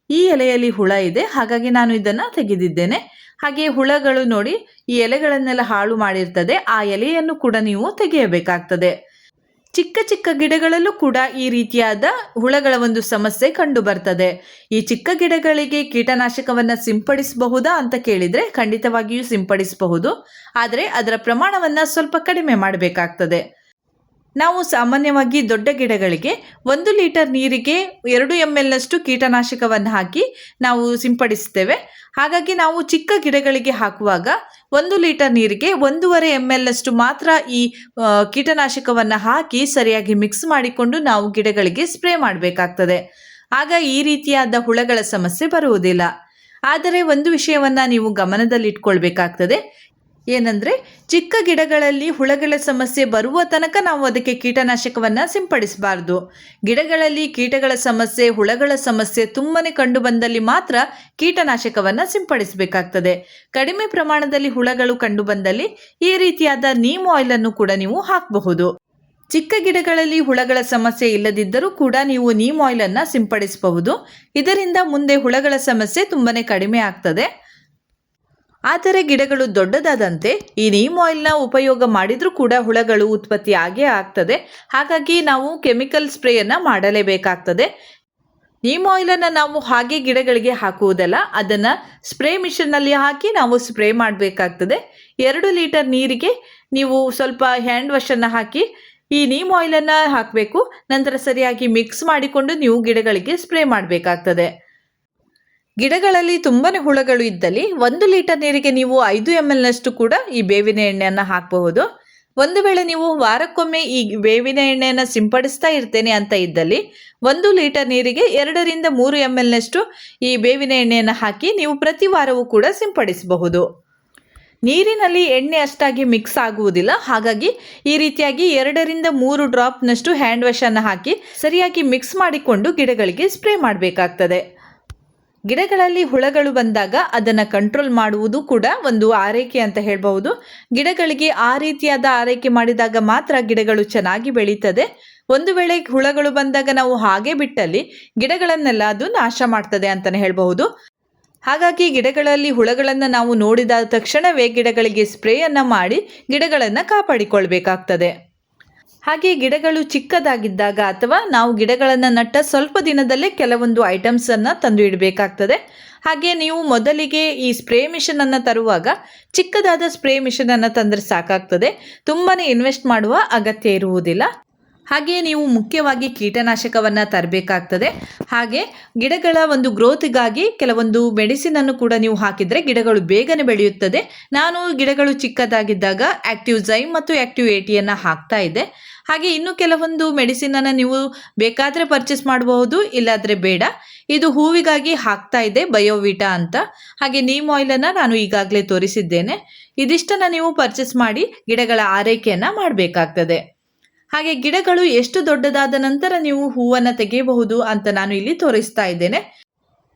S1: ಈ ಎಲೆಯಲ್ಲಿ ಹುಳ ಇದೆ, ಹಾಗಾಗಿ ನಾನು ಇದನ್ನು ತೆಗೆದಿದ್ದೇನೆ. ಹಾಗೆ ಹುಳಗಳು ನೋಡಿ, ಈ ಎಲೆಗಳನ್ನೆಲ್ಲ ಹಾಳು ಮಾಡಿರ್ತದೆ, ಆ ಎಲೆಯನ್ನು ಕೂಡ ನೀವು ತೆಗೆಯಬೇಕಾಗ್ತದೆ. ಚಿಕ್ಕ ಚಿಕ್ಕ ಗಿಡಗಳಲ್ಲೂ ಕೂಡ ಈ ರೀತಿಯಾದ ಹುಳಗಳ ಒಂದು ಸಮಸ್ಯೆ ಕಂಡು ಬರ್ತದೆ ಈ ಚಿಕ್ಕ ಗಿಡಗಳಿಗೆ ಕೀಟನಾಶಕವನ್ನು ಸಿಂಪಡಿಸಬಹುದಾ ಅಂತ ಕೇಳಿದರೆ ಖಂಡಿತವಾಗಿಯೂ ಸಿಂಪಡಿಸಬಹುದು. ಆದರೆ ಅದರ ಪ್ರಮಾಣವನ್ನು ಸ್ವಲ್ಪ ಕಡಿಮೆ ಮಾಡಬೇಕಾಗ್ತದೆ. ನಾವು ಸಾಮಾನ್ಯವಾಗಿ ದೊಡ್ಡ ಗಿಡಗಳಿಗೆ ಒಂದು ಲೀಟರ್ ನೀರಿಗೆ ಎರಡು ಎಂ ಎಲ್ನಷ್ಟು ಕೀಟನಾಶಕವನ್ನು ಹಾಕಿ ನಾವು ಸಿಂಪಡಿಸ್ತೇವೆ ಹಾಗಾಗಿ ನಾವು ಚಿಕ್ಕ ಗಿಡಗಳಿಗೆ ಹಾಕುವಾಗ ಒಂದು ಲೀಟರ್ ನೀರಿಗೆ ಒಂದೂವರೆ ಎಂ ಎಲ್ನಷ್ಟು ಮಾತ್ರ ಈ ಕೀಟನಾಶಕವನ್ನು ಹಾಕಿ ಸರಿಯಾಗಿ ಮಿಕ್ಸ್ ಮಾಡಿಕೊಂಡು ನಾವು ಗಿಡಗಳಿಗೆ ಸ್ಪ್ರೇ ಮಾಡಬೇಕಾಗ್ತದೆ. ಆಗ ಈ ರೀತಿಯಾದ ಹುಳಗಳ ಸಮಸ್ಯೆ ಬರುವುದಿಲ್ಲ. ಆದರೆ ಒಂದು ವಿಷಯವನ್ನು ನೀವು ಗಮನದಲ್ಲಿಟ್ಕೊಳ್ಬೇಕಾಗ್ತದೆ. ಏನಂದರೆ ಚಿಕ್ಕ ಗಿಡಗಳಲ್ಲಿ ಹುಳಗಳ ಸಮಸ್ಯೆ ಬರುವ ತನಕ ನಾವು ಅದಕ್ಕೆ ಕೀಟನಾಶಕವನ್ನು ಸಿಂಪಡಿಸಬಾರ್ದು. ಗಿಡಗಳಲ್ಲಿ ಕೀಟಗಳ ಸಮಸ್ಯೆ, ಹುಳಗಳ ಸಮಸ್ಯೆ ತುಂಬನೇ ಕಂಡು ಬಂದಲ್ಲಿ ಮಾತ್ರ ಕೀಟನಾಶಕವನ್ನು ಸಿಂಪಡಿಸಬೇಕಾಗ್ತದೆ. ಕಡಿಮೆ ಪ್ರಮಾಣದಲ್ಲಿ ಹುಳಗಳು ಕಂಡು ಬಂದಲ್ಲಿ ಈ ರೀತಿಯಾದ ನೀಮ್ ಆಯಿಲನ್ನು ಕೂಡ ನೀವು ಹಾಕಬಹುದು. ಚಿಕ್ಕ ಗಿಡಗಳಲ್ಲಿ ಹುಳಗಳ ಸಮಸ್ಯೆ ಇಲ್ಲದಿದ್ದರೂ ಕೂಡ ನೀವು ನೀಮ್ ಆಯಿಲನ್ನು ಸಿಂಪಡಿಸಬಹುದು. ಇದರಿಂದ ಮುಂದೆ ಹುಳಗಳ ಸಮಸ್ಯೆ ತುಂಬನೇ ಕಡಿಮೆ ಆಗ್ತದೆ. ಆದರೆ ಗಿಡಗಳು ದೊಡ್ಡದಾದಂತೆ ಈ ನೀಮ್ ಆಯಿಲ್ನ ಉಪಯೋಗ ಮಾಡಿದರೂ ಕೂಡ ಹುಳಗಳು ಉತ್ಪತ್ತಿ ಆಗೇ ಆಗ್ತದೆ. ಹಾಗಾಗಿ ನಾವು ಕೆಮಿಕಲ್ ಸ್ಪ್ರೇಯನ್ನು ಮಾಡಲೇಬೇಕಾಗ್ತದೆ. ನೀಮ್ ಆಯಿಲನ್ನು ನಾವು ಹಾಗೆ ಗಿಡಗಳಿಗೆ ಹಾಕುವುದಲ್ಲ, ಅದನ್ನು ಸ್ಪ್ರೇ ಮಿಷನ್ನಲ್ಲಿ ಹಾಕಿ ನಾವು ಸ್ಪ್ರೇ ಮಾಡಬೇಕಾಗ್ತದೆ. ಎರಡು ಲೀಟರ್ ನೀರಿಗೆ ನೀವು ಸ್ವಲ್ಪ ಹ್ಯಾಂಡ್ ವಾಶನ್ನು ಹಾಕಿ ಈ ನೀಮ್ ಆಯಿಲನ್ನು ಹಾಕಬೇಕು. ನಂತರ ಸರಿಯಾಗಿ ಮಿಕ್ಸ್ ಮಾಡಿಕೊಂಡು ನೀವು ಗಿಡಗಳಿಗೆ ಸ್ಪ್ರೇ ಮಾಡಬೇಕಾಗ್ತದೆ. ಗಿಡಗಳಲ್ಲಿ ತುಂಬನೇ ಹುಳಗಳು ಇದ್ದಲ್ಲಿ ಒಂದು ಲೀಟರ್ ನೀರಿಗೆ ನೀವು ಐದು ಎಂ ಎಲ್ನಷ್ಟು ಕೂಡ ಈ ಬೇವಿನ ಎಣ್ಣೆಯನ್ನು ಹಾಕಬಹುದು. ಒಂದು ವೇಳೆ ನೀವು ವಾರಕ್ಕೊಮ್ಮೆ ಈ ಬೇವಿನ ಎಣ್ಣೆಯನ್ನು ಸಿಂಪಡಿಸ್ತಾ ಇರ್ತೇನೆ ಅಂತ ಇದ್ದಲ್ಲಿ ಒಂದು ಲೀಟರ್ ನೀರಿಗೆ ಎರಡರಿಂದ ಮೂರು ಎಂ ಎಲ್ನಷ್ಟು ಈ ಬೇವಿನ ಎಣ್ಣೆಯನ್ನು ಹಾಕಿ ನೀವು ಪ್ರತಿ ವಾರವೂ ಕೂಡ ಸಿಂಪಡಿಸಬಹುದು. ನೀರಿನಲ್ಲಿ ಎಣ್ಣೆ ಅಷ್ಟಾಗಿ ಮಿಕ್ಸ್ ಆಗುವುದಿಲ್ಲ. ಹಾಗಾಗಿ ಈ ರೀತಿಯಾಗಿ ಎರಡರಿಂದ ಮೂರು ಡ್ರಾಪ್ನಷ್ಟು ಹ್ಯಾಂಡ್ ವಾಶನ್ನು ಹಾಕಿ ಸರಿಯಾಗಿ ಮಿಕ್ಸ್ ಮಾಡಿಕೊಂಡು ಗಿಡಗಳಿಗೆ ಸ್ಪ್ರೇ ಮಾಡಬೇಕಾಗ್ತದೆ. ಗಿಡಗಳಲ್ಲಿ ಹುಳಗಳು ಬಂದಾಗ ಅದನ್ನು ಕಂಟ್ರೋಲ್ ಮಾಡುವುದು ಕೂಡ ಒಂದು ಆರೈಕೆ ಅಂತ ಹೇಳಬಹುದು. ಗಿಡಗಳಿಗೆ ಆ ರೀತಿಯಾದ ಆರೈಕೆ ಮಾಡಿದಾಗ ಮಾತ್ರ ಗಿಡಗಳು ಚೆನ್ನಾಗಿ ಬೆಳೀತದೆ. ಒಂದು ವೇಳೆ ಹುಳಗಳು ಬಂದಾಗ ನಾವು ಹಾಗೆ ಬಿಟ್ಟಲ್ಲಿ ಗಿಡಗಳನ್ನೆಲ್ಲ ಅದು ನಾಶ ಮಾಡ್ತದೆ ಅಂತಲೇ ಹೇಳಬಹುದು. ಹಾಗಾಗಿ ಗಿಡಗಳಲ್ಲಿ ಹುಳಗಳನ್ನು ನಾವು ನೋಡಿದ ತಕ್ಷಣವೇ ಗಿಡಗಳಿಗೆ ಸ್ಪ್ರೇಯನ್ನು ಮಾಡಿ ಗಿಡಗಳನ್ನು ಕಾಪಾಡಿಕೊಳ್ಬೇಕಾಗ್ತದೆ. ಹಾಗೆ ಗಿಡಗಳು ಚಿಕ್ಕದಾಗಿದ್ದಾಗ ಅಥವಾ ನಾವು ಗಿಡಗಳನ್ನು ನಟ್ಟ ಸ್ವಲ್ಪ ದಿನದಲ್ಲೇ ಕೆಲವೊಂದು ಐಟಮ್ಸನ್ನು ತಂದು ಇಡಬೇಕಾಗ್ತದೆ. ಹಾಗೆ ನೀವು ಮೊದಲಿಗೆ ಈ ಸ್ಪ್ರೇ ಮಿಷನನ್ನು ತರುವಾಗ ಚಿಕ್ಕದಾದ ಸ್ಪ್ರೇ ಮಿಷನನ್ನು ತಂದರೆ ಸಾಕಾಗ್ತದೆ. ತುಂಬಾ ಇನ್ವೆಸ್ಟ್ ಮಾಡುವ ಅಗತ್ಯ ಇರುವುದಿಲ್ಲ. ಹಾಗೆ ನೀವು ಮುಖ್ಯವಾಗಿ ಕೀಟನಾಶಕವನ್ನು ತರಬೇಕಾಗ್ತದೆ. ಹಾಗೆ ಗಿಡಗಳ ಒಂದು ಗ್ರೋತ್ಗಾಗಿ ಕೆಲವೊಂದು ಮೆಡಿಸಿನನ್ನು ಕೂಡ ನೀವು ಹಾಕಿದರೆ ಗಿಡಗಳು ಬೇಗನೆ ಬೆಳೆಯುತ್ತದೆ. ನಾನು ಗಿಡಗಳು ಚಿಕ್ಕದಾಗಿದ್ದಾಗ ಆ್ಯಕ್ಟಿವ್ ಝೈಮ್ ಮತ್ತು ಆ್ಯಕ್ಟಿವ್ ಏಟಿಯನ್ನು ಹಾಕ್ತಾ ಇದೆ ಹಾಗೆ ಇನ್ನು ಕೆಲವೊಂದು ಮೆಡಿಸಿನನ್ನು ನೀವು ಬೇಕಾದರೆ ಪರ್ಚೇಸ್ ಮಾಡಬಹುದು, ಇಲ್ಲಾದರೆ ಬೇಡ. ಇದು ಹೂವಿಗಾಗಿ ಹಾಕ್ತಾ ಇದೆ ಬಯೋವಿಟಾ ಅಂತ. ಹಾಗೆ ನೀಮ್ ಆಯಿಲನ್ನು ನಾನು ಈಗಾಗಲೇ ತೋರಿಸಿದ್ದೇನೆ. ಇದಿಷ್ಟನ್ನು ನೀವು ಪರ್ಚೇಸ್ ಮಾಡಿ ಗಿಡಗಳ ಆರೈಕೆಯನ್ನು ಮಾಡಬೇಕಾಗ್ತದೆ. ಹಾಗೆ ಗಿಡಗಳು ಎಷ್ಟು ದೊಡ್ಡದಾದ ನಂತರ ನೀವು ಹೂವನ್ನು ತೆಗೆಯಬಹುದು ಅಂತ ನಾನು ಇಲ್ಲಿ ತೋರಿಸ್ತಾ ಇದ್ದೇನೆ.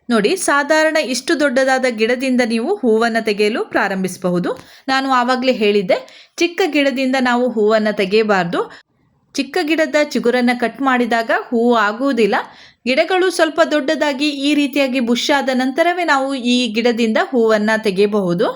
S1: ನೋಡಿ, ಸಾಧಾರಣ ಇಷ್ಟು ದೊಡ್ಡದಾದ ಗಿಡದಿಂದ ನೀವು ಹೂವನ್ನು ತೆಗೆಯಲು ಪ್ರಾರಂಭಿಸಬಹುದು. ನಾನು ಆವಾಗಲೇ ಹೇಳಿದ್ದೆ, ಚಿಕ್ಕ ಗಿಡದಿಂದ ನಾವು ಹೂವನ್ನು ತೆಗೆಯಬಾರ್ದು. ಚಿಕ್ಕ ಗಿಡದ ಚಿಗುರನ್ನು ಕಟ್ ಮಾಡಿದಾಗ ಹೂವು ಆಗುವುದಿಲ್ಲ. ಗಿಡಗಳು ಸ್ವಲ್ಪ ದೊಡ್ಡದಾಗಿ ಈ ರೀತಿಯಾಗಿ ಬುಷ್ ಆದ ನಂತರವೇ ನಾವು ಈ ಗಿಡದಿಂದ ಹೂವನ್ನು ತೆಗೆಯಬಹುದು.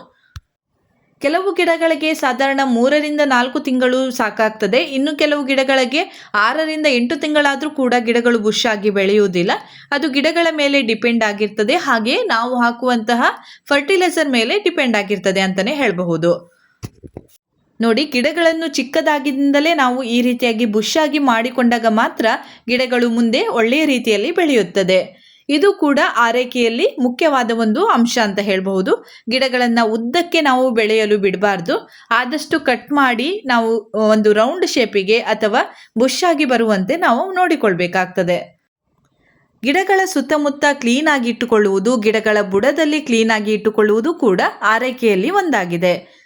S1: ಕೆಲವು ಗಿಡಗಳಿಗೆ ಸಾಧಾರಣ ಮೂರರಿಂದ ನಾಲ್ಕು ತಿಂಗಳು ಸಾಕಾಗ್ತದೆ. ಇನ್ನು ಕೆಲವು ಗಿಡಗಳಿಗೆ ಆರರಿಂದ ಎಂಟು ತಿಂಗಳಾದರೂ ಕೂಡ ಗಿಡಗಳು ಬುಷ್ ಆಗಿ ಬೆಳೆಯುವುದಿಲ್ಲ. ಅದು ಗಿಡಗಳ ಮೇಲೆ ಡಿಪೆಂಡ್ ಆಗಿರ್ತದೆ. ಹಾಗೆ ನಾವು ಹಾಕುವಂತಹ ಫರ್ಟಿಲೈಸರ್ ಮೇಲೆ ಡಿಪೆಂಡ್ ಆಗಿರ್ತದೆ ಅಂತಲೇ ಹೇಳಬಹುದು. ನೋಡಿ, ಗಿಡಗಳನ್ನು ಚಿಕ್ಕದಾಗಿಂದಲೇ ನಾವು ಈ ರೀತಿಯಾಗಿ ಬುಷ್ ಆಗಿ ಮಾಡಿಕೊಂಡಾಗ ಮಾತ್ರ ಗಿಡಗಳು ಮುಂದೆ ಒಳ್ಳೆಯ ರೀತಿಯಲ್ಲಿ ಬೆಳೆಯುತ್ತದೆ. ಇದು ಕೂಡ ಆರೈಕೆಯಲ್ಲಿ ಮುಖ್ಯವಾದ ಒಂದು ಅಂಶ ಅಂತ ಹೇಳಬಹುದು. ಗಿಡಗಳನ್ನು ಉದ್ದಕ್ಕೆ ನಾವು ಬೆಳೆಯಲು ಬಿಡಬಾರ್ದು. ಆದಷ್ಟು ಕಟ್ ಮಾಡಿ ನಾವು ಒಂದು ರೌಂಡ್ ಶೇಪಿಗೆ ಅಥವಾ ಬುಷ್ ಆಗಿ ಬರುವಂತೆ ನಾವು ನೋಡಿಕೊಳ್ಬೇಕಾಗ್ತದೆ. ಗಿಡಗಳ ಸುತ್ತಮುತ್ತ ಕ್ಲೀನ್ ಆಗಿ ಇಟ್ಟುಕೊಳ್ಳುವುದು, ಗಿಡಗಳ ಬುಡದಲ್ಲಿ ಕ್ಲೀನ್ ಆಗಿ ಇಟ್ಟುಕೊಳ್ಳುವುದು ಕೂಡ ಆರೈಕೆಯಲ್ಲಿ ಒಂದಾಗಿದೆ.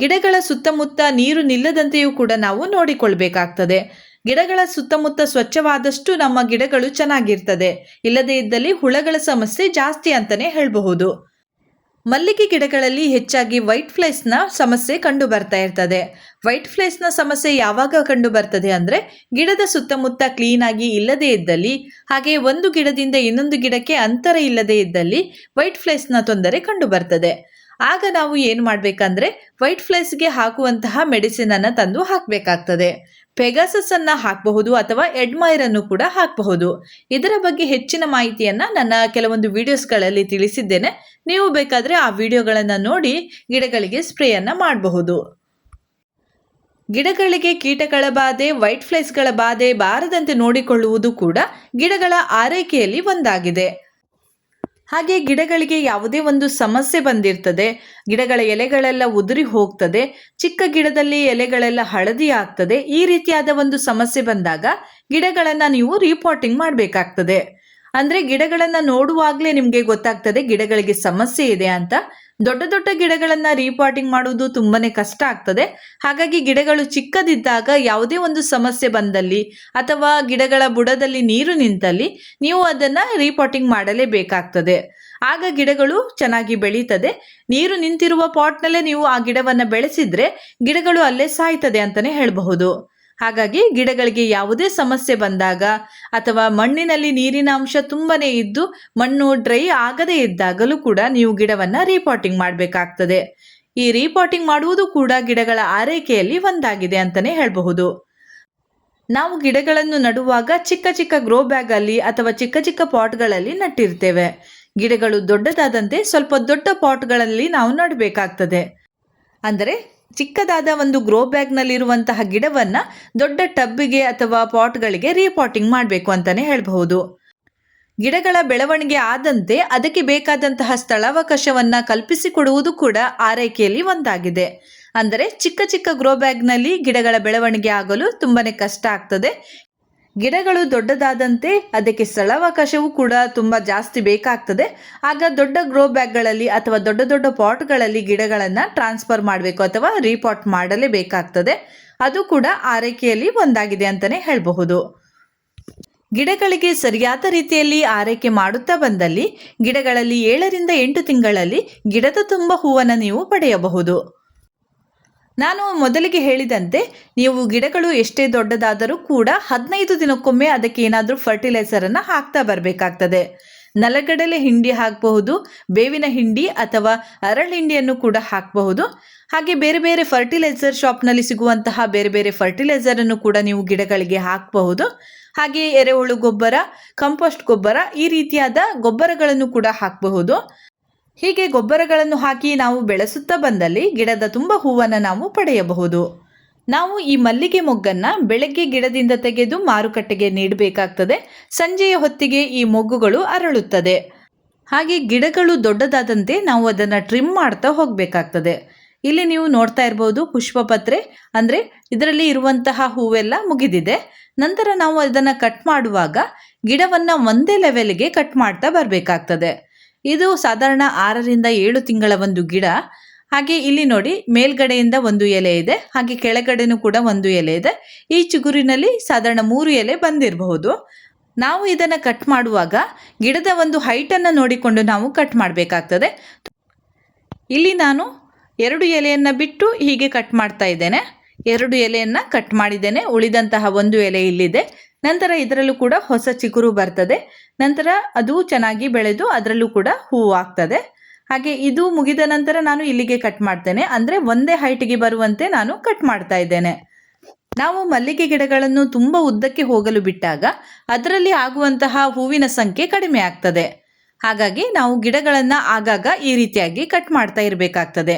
S1: ಗಿಡಗಳ ಸುತ್ತಮುತ್ತ ನೀರು ನಿಲ್ಲದಂತೆಯೂ ಕೂಡ ನಾವು ನೋಡಿಕೊಳ್ಬೇಕಾಗ್ತದೆ. ಗಿಡಗಳ ಸುತ್ತಮುತ್ತ ಸ್ವಚ್ಛವಾದಷ್ಟು ನಮ್ಮ ಗಿಡಗಳು ಚೆನ್ನಾಗಿರ್ತದೆ. ಇಲ್ಲದೇ ಇದ್ದಲ್ಲಿ ಹುಳಗಳ ಸಮಸ್ಯೆ ಜಾಸ್ತಿ ಅಂತಲೇ ಹೇಳಬಹುದು. ಮಲ್ಲಿಗೆ ಗಿಡಗಳಲ್ಲಿ ಹೆಚ್ಚಾಗಿ ವೈಟ್ ಫ್ಲೈಸ್ನ ಸಮಸ್ಯೆ ಕಂಡು ಬರ್ತಾ ಇರ್ತದೆ. ವೈಟ್ ಫ್ಲೈಸ್ನ ಸಮಸ್ಯೆ ಯಾವಾಗ ಕಂಡು ಬರ್ತದೆ ಅಂದರೆ ಗಿಡದ ಸುತ್ತಮುತ್ತ ಕ್ಲೀನಾಗಿ ಇಲ್ಲದೇ ಇದ್ದಲ್ಲಿ, ಹಾಗೆ ಒಂದು ಗಿಡದಿಂದ ಇನ್ನೊಂದು ಗಿಡಕ್ಕೆ ಅಂತರ ಇಲ್ಲದೇ ಇದ್ದಲ್ಲಿ ವೈಟ್ ಫ್ಲೈಸ್ನ ತೊಂದರೆ ಕಂಡು ಬರ್ತದೆ. ಆಗ ನಾವು ಏನು ಮಾಡಬೇಕಂದ್ರೆ ವೈಟ್ ಫ್ಲೈಸ್ಗೆ ಹಾಕುವಂತಹ ಮೆಡಿಸಿನನ್ನು ತಂದು ಹಾಕಬೇಕಾಗ್ತದೆ. ಪೆಗಾಸಸ್ ಅನ್ನ ಹಾಕಬಹುದು ಅಥವಾ ಎಡ್ಮೈರ್ ಅನ್ನು ಕೂಡ ಹಾಕಬಹುದು. ಇದರ ಬಗ್ಗೆ ಹೆಚ್ಚಿನ ಮಾಹಿತಿಯನ್ನ ನನ್ನ ಕೆಲವೊಂದು ವಿಡಿಯೋಸ್ಗಳಲ್ಲಿ ತಿಳಿಸಿದ್ದೇನೆ. ನೀವು ಬೇಕಾದರೆ ಆ ವಿಡಿಯೋಗಳನ್ನು ನೋಡಿ ಗಿಡಗಳಿಗೆ ಸ್ಪ್ರೇಯನ್ನು ಮಾಡಬಹುದು. ಗಿಡಗಳಿಗೆ ಕೀಟಗಳ ಬಾಧೆ, ವೈಟ್ ಫ್ಲೈಸ್ಗಳ ಬಾಧೆ ಬಾರದಂತೆ ನೋಡಿಕೊಳ್ಳುವುದು ಕೂಡ ಗಿಡಗಳ ಆರೈಕೆಯಲ್ಲಿ ಒಂದಾಗಿದೆ. ಹಾಗೆ ಗಿಡಗಳಿಗೆ ಯಾವುದೇ ಒಂದು ಸಮಸ್ಯೆ ಬಂದಿರ್ತದೆ, ಗಿಡಗಳ ಎಲೆಗಳೆಲ್ಲ ಉದುರಿ ಹೋಗ್ತದೆ, ಚಿಕ್ಕ ಗಿಡದಲ್ಲಿ ಎಲೆಗಳೆಲ್ಲ ಹಳದಿ ಆಗ್ತದೆ, ಈ ರೀತಿಯಾದ ಒಂದು ಸಮಸ್ಯೆ ಬಂದಾಗ ಗಿಡಗಳನ್ನು ನೀವು ರಿಪೋರ್ಟಿಂಗ್ ಮಾಡಬೇಕಾಗ್ತದೆ. ಅಂದರೆ ಗಿಡಗಳನ್ನು ನೋಡುವಾಗಲೇ ನಿಮಗೆ ಗೊತ್ತಾಗ್ತದೆ ಗಿಡಗಳಿಗೆ ಸಮಸ್ಯೆ ಇದೆ ಅಂತ. ದೊಡ್ಡ ದೊಡ್ಡ ಗಿಡಗಳನ್ನ ರೀಪಾಟಿಂಗ್ ಮಾಡುವುದು ತುಂಬಾನೇ ಕಷ್ಟ ಆಗ್ತದೆ. ಹಾಗಾಗಿ ಗಿಡಗಳು ಚಿಕ್ಕದಿದ್ದಾಗ ಯಾವುದೇ ಒಂದು ಸಮಸ್ಯೆ ಬಂದಲ್ಲಿ ಅಥವಾ ಗಿಡಗಳ ಬುಡದಲ್ಲಿ ನೀರು ನಿಂತಲ್ಲಿ ನೀವು ಅದನ್ನ ರೀಪಾಟಿಂಗ್ ಮಾಡಲೇಬೇಕಾಗ್ತದೆ. ಆಗ ಗಿಡಗಳು ಚೆನ್ನಾಗಿ ಬೆಳೀತದೆ. ನೀರು ನಿಂತಿರುವ ಪಾಟ್ನಲ್ಲೇ ನೀವು ಆ ಗಿಡವನ್ನ ಬೆಳೆಸಿದ್ರೆ ಗಿಡಗಳು ಅಲ್ಲೇ ಸಾಯ್ತದೆ ಅಂತಾನೆ ಹೇಳಬಹುದು. ಹಾಗಾಗಿ ಗಿಡಗಳಿಗೆ ಯಾವುದೇ ಸಮಸ್ಯೆ ಬಂದಾಗ ಅಥವಾ ಮಣ್ಣಿನಲ್ಲಿ ನೀರಿನ ಅಂಶ ತುಂಬನೇ ಇದ್ದು ಮಣ್ಣು ಡ್ರೈ ಆಗದೇ ಇದ್ದಾಗಲೂ ಕೂಡ ನೀವು ಗಿಡವನ್ನು ರೀಪಾಟಿಂಗ್ ಮಾಡಬೇಕಾಗ್ತದೆ. ಈ ರೀಪಾಟಿಂಗ್ ಮಾಡುವುದು ಕೂಡ ಗಿಡಗಳ ಆರೈಕೆಯಲ್ಲಿ ಒಂದಾಗಿದೆ ಅಂತಲೇ ಹೇಳಬಹುದು. ನಾವು ಗಿಡಗಳನ್ನು ನಡುವಾಗ ಚಿಕ್ಕ ಚಿಕ್ಕ ಗ್ರೋ ಬ್ಯಾಗ್ ಅಲ್ಲಿ ಅಥವಾ ಚಿಕ್ಕ ಚಿಕ್ಕ ಪಾಟ್ಗಳಲ್ಲಿ ನಟ್ಟಿರ್ತೇವೆ. ಗಿಡಗಳು ದೊಡ್ಡದಾದಂತೆ ಸ್ವಲ್ಪ ದೊಡ್ಡ ಪಾಟ್ಗಳಲ್ಲಿ ನಾವು ನಡಬೇಕಾಗ್ತದೆ. ಅಂದರೆ ಚಿಕ್ಕದಾದ ಒಂದು ಗ್ರೋ ಬ್ಯಾಗ್ನಲ್ಲಿರುವಂತಹ ಗಿಡವನ್ನು ದೊಡ್ಡ ಟಬ್ಬಿಗೆ ಅಥವಾ ಪಾಟ್ಗಳಿಗೆ ರೀಪಾಟಿಂಗ್ ಮಾಡಬೇಕು ಅಂತಲೇ ಹೇಳಬಹುದು. ಗಿಡಗಳ ಬೆಳವಣಿಗೆ ಆದಂತೆ ಅದಕ್ಕೆ ಬೇಕಾದಂತಹ ಸ್ಥಳಾವಕಾಶವನ್ನು ಕಲ್ಪಿಸಿಕೊಡುವುದು ಕೂಡ ಆರೈಕೆಯಲ್ಲಿ ಒಂದಾಗಿದೆ. ಅಂದರೆ ಚಿಕ್ಕ ಚಿಕ್ಕ ಗ್ರೋ ಬ್ಯಾಗ್ನಲ್ಲಿ ಗಿಡಗಳ ಬೆಳವಣಿಗೆ ಆಗಲು ತುಂಬಾ ಕಷ್ಟ ಆಗ್ತದೆ. ಗಿಡಗಳು ದೊಡ್ಡದಾದಂತೆ ಅದಕ್ಕೆ ಸ್ಥಳಾವಕಾಶವೂ ಕೂಡ ತುಂಬ ಜಾಸ್ತಿ ಬೇಕಾಗ್ತದೆ. ಆಗ ದೊಡ್ಡ ಗ್ರೋ ಬ್ಯಾಗ್ಗಳಲ್ಲಿ ಅಥವಾ ದೊಡ್ಡ ದೊಡ್ಡ ಪಾಟ್ಗಳಲ್ಲಿ ಗಿಡಗಳನ್ನು ಟ್ರಾನ್ಸ್ಫರ್ ಮಾಡಬೇಕು ಅಥವಾ ರೀಪಾಟ್ ಮಾಡಲೇ ಬೇಕಾಗ್ತದೆ. ಅದು ಕೂಡ ಆರೈಕೆಯಲ್ಲಿ ಒಂದಾಗಿದೆ ಅಂತಲೇ ಹೇಳಬಹುದು. ಗಿಡಗಳಿಗೆ ಸರಿಯಾದ ರೀತಿಯಲ್ಲಿ ಆರೈಕೆ ಮಾಡುತ್ತಾ ಬಂದಲ್ಲಿ ಗಿಡಗಳಲ್ಲಿ ಏಳರಿಂದ ಎಂಟು ತಿಂಗಳಲ್ಲಿ ಗಿಡದ ತುಂಬ ಹೂವನ್ನು ನೀವು ಪಡೆಯಬಹುದು. ನಾನು ಮೊದಲಿಗೆ ಹೇಳಿದಂತೆ, ನೀವು ಗಿಡಗಳು ಎಷ್ಟೇ ದೊಡ್ಡದಾದರೂ ಕೂಡ ಹದಿನೈದು ದಿನಕ್ಕೊಮ್ಮೆ ಅದಕ್ಕೆ ಏನಾದರೂ ಫರ್ಟಿಲೈಸರನ್ನು ಹಾಕ್ತಾ ಬರಬೇಕಾಗ್ತದೆ. ನಲಗಡಲೆ ಹಿಂಡಿ ಹಾಕಬಹುದು, ಬೇವಿನ ಹಿಂಡಿ ಅಥವಾ ಅರಳು ಹಿಂಡಿಯನ್ನು ಕೂಡ ಹಾಕಬಹುದು. ಹಾಗೆ ಬೇರೆ ಬೇರೆ ಫರ್ಟಿಲೈಸರ್ ಶಾಪ್ನಲ್ಲಿ ಸಿಗುವಂತಹ ಬೇರೆ ಬೇರೆ ಫರ್ಟಿಲೈಸರನ್ನು ಕೂಡ ನೀವು ಗಿಡಗಳಿಗೆ ಹಾಕಬಹುದು. ಹಾಗೆ ಎರೆಹುಳು ಗೊಬ್ಬರ ಕಂಪೋಸ್ಟ್ ಗೊಬ್ಬರ ಈ ರೀತಿಯಾದ ಗೊಬ್ಬರಗಳನ್ನು ಕೂಡ ಹಾಕಬಹುದು. ಹೀಗೆ ಗೊಬ್ಬರಗಳನ್ನು ಹಾಕಿ ನಾವು ಬೆಳೆಸುತ್ತಾ ಬಂದಲ್ಲಿ ಗಿಡದ ತುಂಬ ಹೂವನ್ನು ನಾವು ಪಡೆಯಬಹುದು. ನಾವು ಈ ಮಲ್ಲಿಗೆ ಮೊಗ್ಗನ್ನು ಬೆಳಗ್ಗೆ ಗಿಡದಿಂದ ತೆಗೆದು ಮಾರುಕಟ್ಟೆಗೆ ನೀಡಬೇಕಾಗ್ತದೆ. ಸಂಜೆಯ ಹೊತ್ತಿಗೆ ಈ ಮೊಗ್ಗುಗಳು ಅರಳುತ್ತದೆ. ಹಾಗೆ ಗಿಡಗಳು ದೊಡ್ಡದಾದಂತೆ ನಾವು ಅದನ್ನು ಟ್ರಿಮ್ ಮಾಡ್ತಾ ಹೋಗಬೇಕಾಗ್ತದೆ. ಇಲ್ಲಿ ನೀವು ನೋಡ್ತಾ ಇರ್ಬೋದು ಪುಷ್ಪಪತ್ರೆ. ಅಂದರೆ ಇದರಲ್ಲಿ ಇರುವಂತಹ ಹೂವೆಲ್ಲ ಮುಗಿದಿದೆ. ನಂತರ ನಾವು ಅದನ್ನು ಕಟ್ ಮಾಡುವಾಗ ಗಿಡವನ್ನು ಒಂದೇ ಲೆವೆಲ್ಗೆ ಕಟ್ ಮಾಡ್ತಾ ಬರಬೇಕಾಗ್ತದೆ. ಇದು ಸಾಧಾರಣ ಆರರಿಂದ ಏಳು ತಿಂಗಳ ಒಂದು ಗಿಡ. ಹಾಗೆ ಇಲ್ಲಿ ನೋಡಿ ಮೇಲ್ಗಡೆಯಿಂದ ಒಂದು ಎಲೆ ಇದೆ, ಹಾಗೆ ಕೆಳಗಡೆನೂ ಕೂಡ ಒಂದು ಎಲೆ ಇದೆ. ಈ ಚಿಗುರಿನಲ್ಲಿ ಸಾಧಾರಣ ಮೂರು ಎಲೆ ಬಂದಿರಬಹುದು. ನಾವು ಇದನ್ನು ಕಟ್ ಮಾಡುವಾಗ ಗಿಡದ ಒಂದು ಹೈಟನ್ನು ನೋಡಿಕೊಂಡು ನಾವು ಕಟ್ ಮಾಡಬೇಕಾಗ್ತದೆ. ಇಲ್ಲಿ ನಾನು ಎರಡು ಎಲೆಯನ್ನು ಬಿಟ್ಟು ಹೀಗೆ ಕಟ್ ಮಾಡ್ತಾ ಇದ್ದೇನೆ. ಎರಡು ಎಲೆಯನ್ನು ಕಟ್ ಮಾಡಿದ್ದೇನೆ, ಉಳಿದಂತಹ ಒಂದು ಎಲೆ ಇಲ್ಲಿದೆ. ನಂತರ ಇದರಲ್ಲೂ ಕೂಡ ಹೊಸ ಚಿಗುರು ಬರ್ತದೆ. ನಂತರ ಅದು ಚೆನ್ನಾಗಿ ಬೆಳೆದು ಅದರಲ್ಲೂ ಕೂಡ ಹೂವು ಆಗ್ತದೆ. ಹಾಗೆ ಇದು ಮುಗಿದ ನಂತರ ನಾನು ಇಲ್ಲಿಗೆ ಕಟ್ ಮಾಡ್ತೇನೆ. ಅಂದರೆ ಒಂದೇ ಹೈಟ್ಗೆ ಬರುವಂತೆ ನಾನು ಕಟ್ ಮಾಡ್ತಾ ಇದ್ದೇನೆ. ನಾವು ಮಲ್ಲಿಗೆ ಗಿಡಗಳನ್ನು ತುಂಬ ಉದ್ದಕ್ಕೆ ಹೋಗಲು ಬಿಟ್ಟಾಗ ಅದರಲ್ಲಿ ಆಗುವಂತಹ ಹೂವಿನ ಸಂಖ್ಯೆ ಕಡಿಮೆ ಆಗ್ತದೆ. ಹಾಗಾಗಿ ನಾವು ಗಿಡಗಳನ್ನು ಆಗಾಗ ಈ ರೀತಿಯಾಗಿ ಕಟ್ ಮಾಡ್ತಾ ಇರಬೇಕಾಗ್ತದೆ.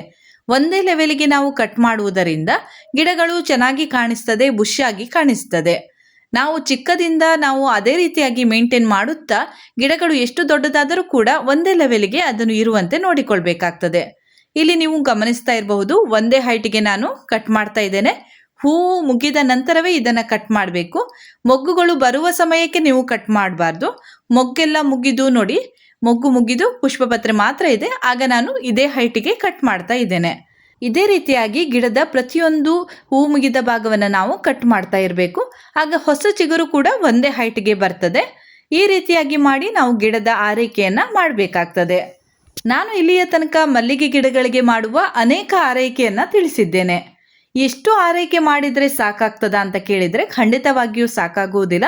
S1: ಒಂದೇ ಲೆವೆಲಿಗೆ ನಾವು ಕಟ್ ಮಾಡುವುದರಿಂದ ಗಿಡಗಳು ಚೆನ್ನಾಗಿ ಕಾಣಿಸ್ತದೆ ಬುಷಿಯಾಗಿ ಕಾಣಿಸ್ತದೆ. ನಾವು ಚಿಕ್ಕದಿಂದ ನಾವು ಅದೇ ರೀತಿಯಾಗಿ ಮೇಂಟೈನ್ ಮಾಡುತ್ತಾ ಗಿಡಗಳು ಎಷ್ಟು ದೊಡ್ಡದಾದರೂ ಕೂಡ ಒಂದೇ ಲೆವೆಲ್ಗೆ ಅದನ್ನು ಇರುವಂತೆ ನೋಡಿಕೊಳ್ಬೇಕಾಗ್ತದೆ. ಇಲ್ಲಿ ನೀವು ಗಮನಿಸ್ತಾ ಇರಬಹುದು, ಒಂದೇ ಹೈಟಿಗೆ ನಾನು ಕಟ್ ಮಾಡ್ತಾ ಇದ್ದೇನೆ. ಹೂವು ಮುಗಿದ ನಂತರವೇ ಇದನ್ನು ಕಟ್ ಮಾಡಬೇಕು. ಮೊಗ್ಗುಗಳು ಬರುವ ಸಮಯಕ್ಕೆ ನೀವು ಕಟ್ ಮಾಡಬಾರ್ದು. ಮೊಗ್ಗೆಲ್ಲ ಮುಗಿದು ನೋಡಿ, ಮೊಗ್ಗು ಮುಗಿದು ಪುಷ್ಪಪತ್ರೆ ಮಾತ್ರ ಇದೆ. ಆಗ ನಾನು ಇದೇ ಹೈಟಿಗೆ ಕಟ್ ಮಾಡ್ತಾ ಇದ್ದೇನೆ. ಇದೇ ರೀತಿಯಾಗಿ ಗಿಡದ ಪ್ರತಿಯೊಂದು ಹೂ ಮುಗಿದ ಭಾಗವನ್ನು ನಾವು ಕಟ್ ಮಾಡ್ತಾ ಇರಬೇಕು. ಆಗ ಹೊಸ ಚಿಗುರು ಕೂಡ ಒಂದೇ ಹೈಟ್ಗೆ ಬರ್ತದೆ. ಈ ರೀತಿಯಾಗಿ ಮಾಡಿ ನಾವು ಗಿಡದ ಆರೈಕೆಯನ್ನು ಮಾಡಬೇಕಾಗ್ತದೆ. ನಾನು ಇಲ್ಲಿಯ ತನಕ ಮಲ್ಲಿಗೆ ಗಿಡಗಳಿಗೆ ಮಾಡುವ ಅನೇಕ ಆರೈಕೆಯನ್ನು ತಿಳಿಸಿದ್ದೇನೆ. ಎಷ್ಟು ಆರೈಕೆ ಮಾಡಿದರೆ ಸಾಕಾಗ್ತದ ಅಂತ ಕೇಳಿದರೆ ಖಂಡಿತವಾಗಿಯೂ ಸಾಕಾಗುವುದಿಲ್ಲ.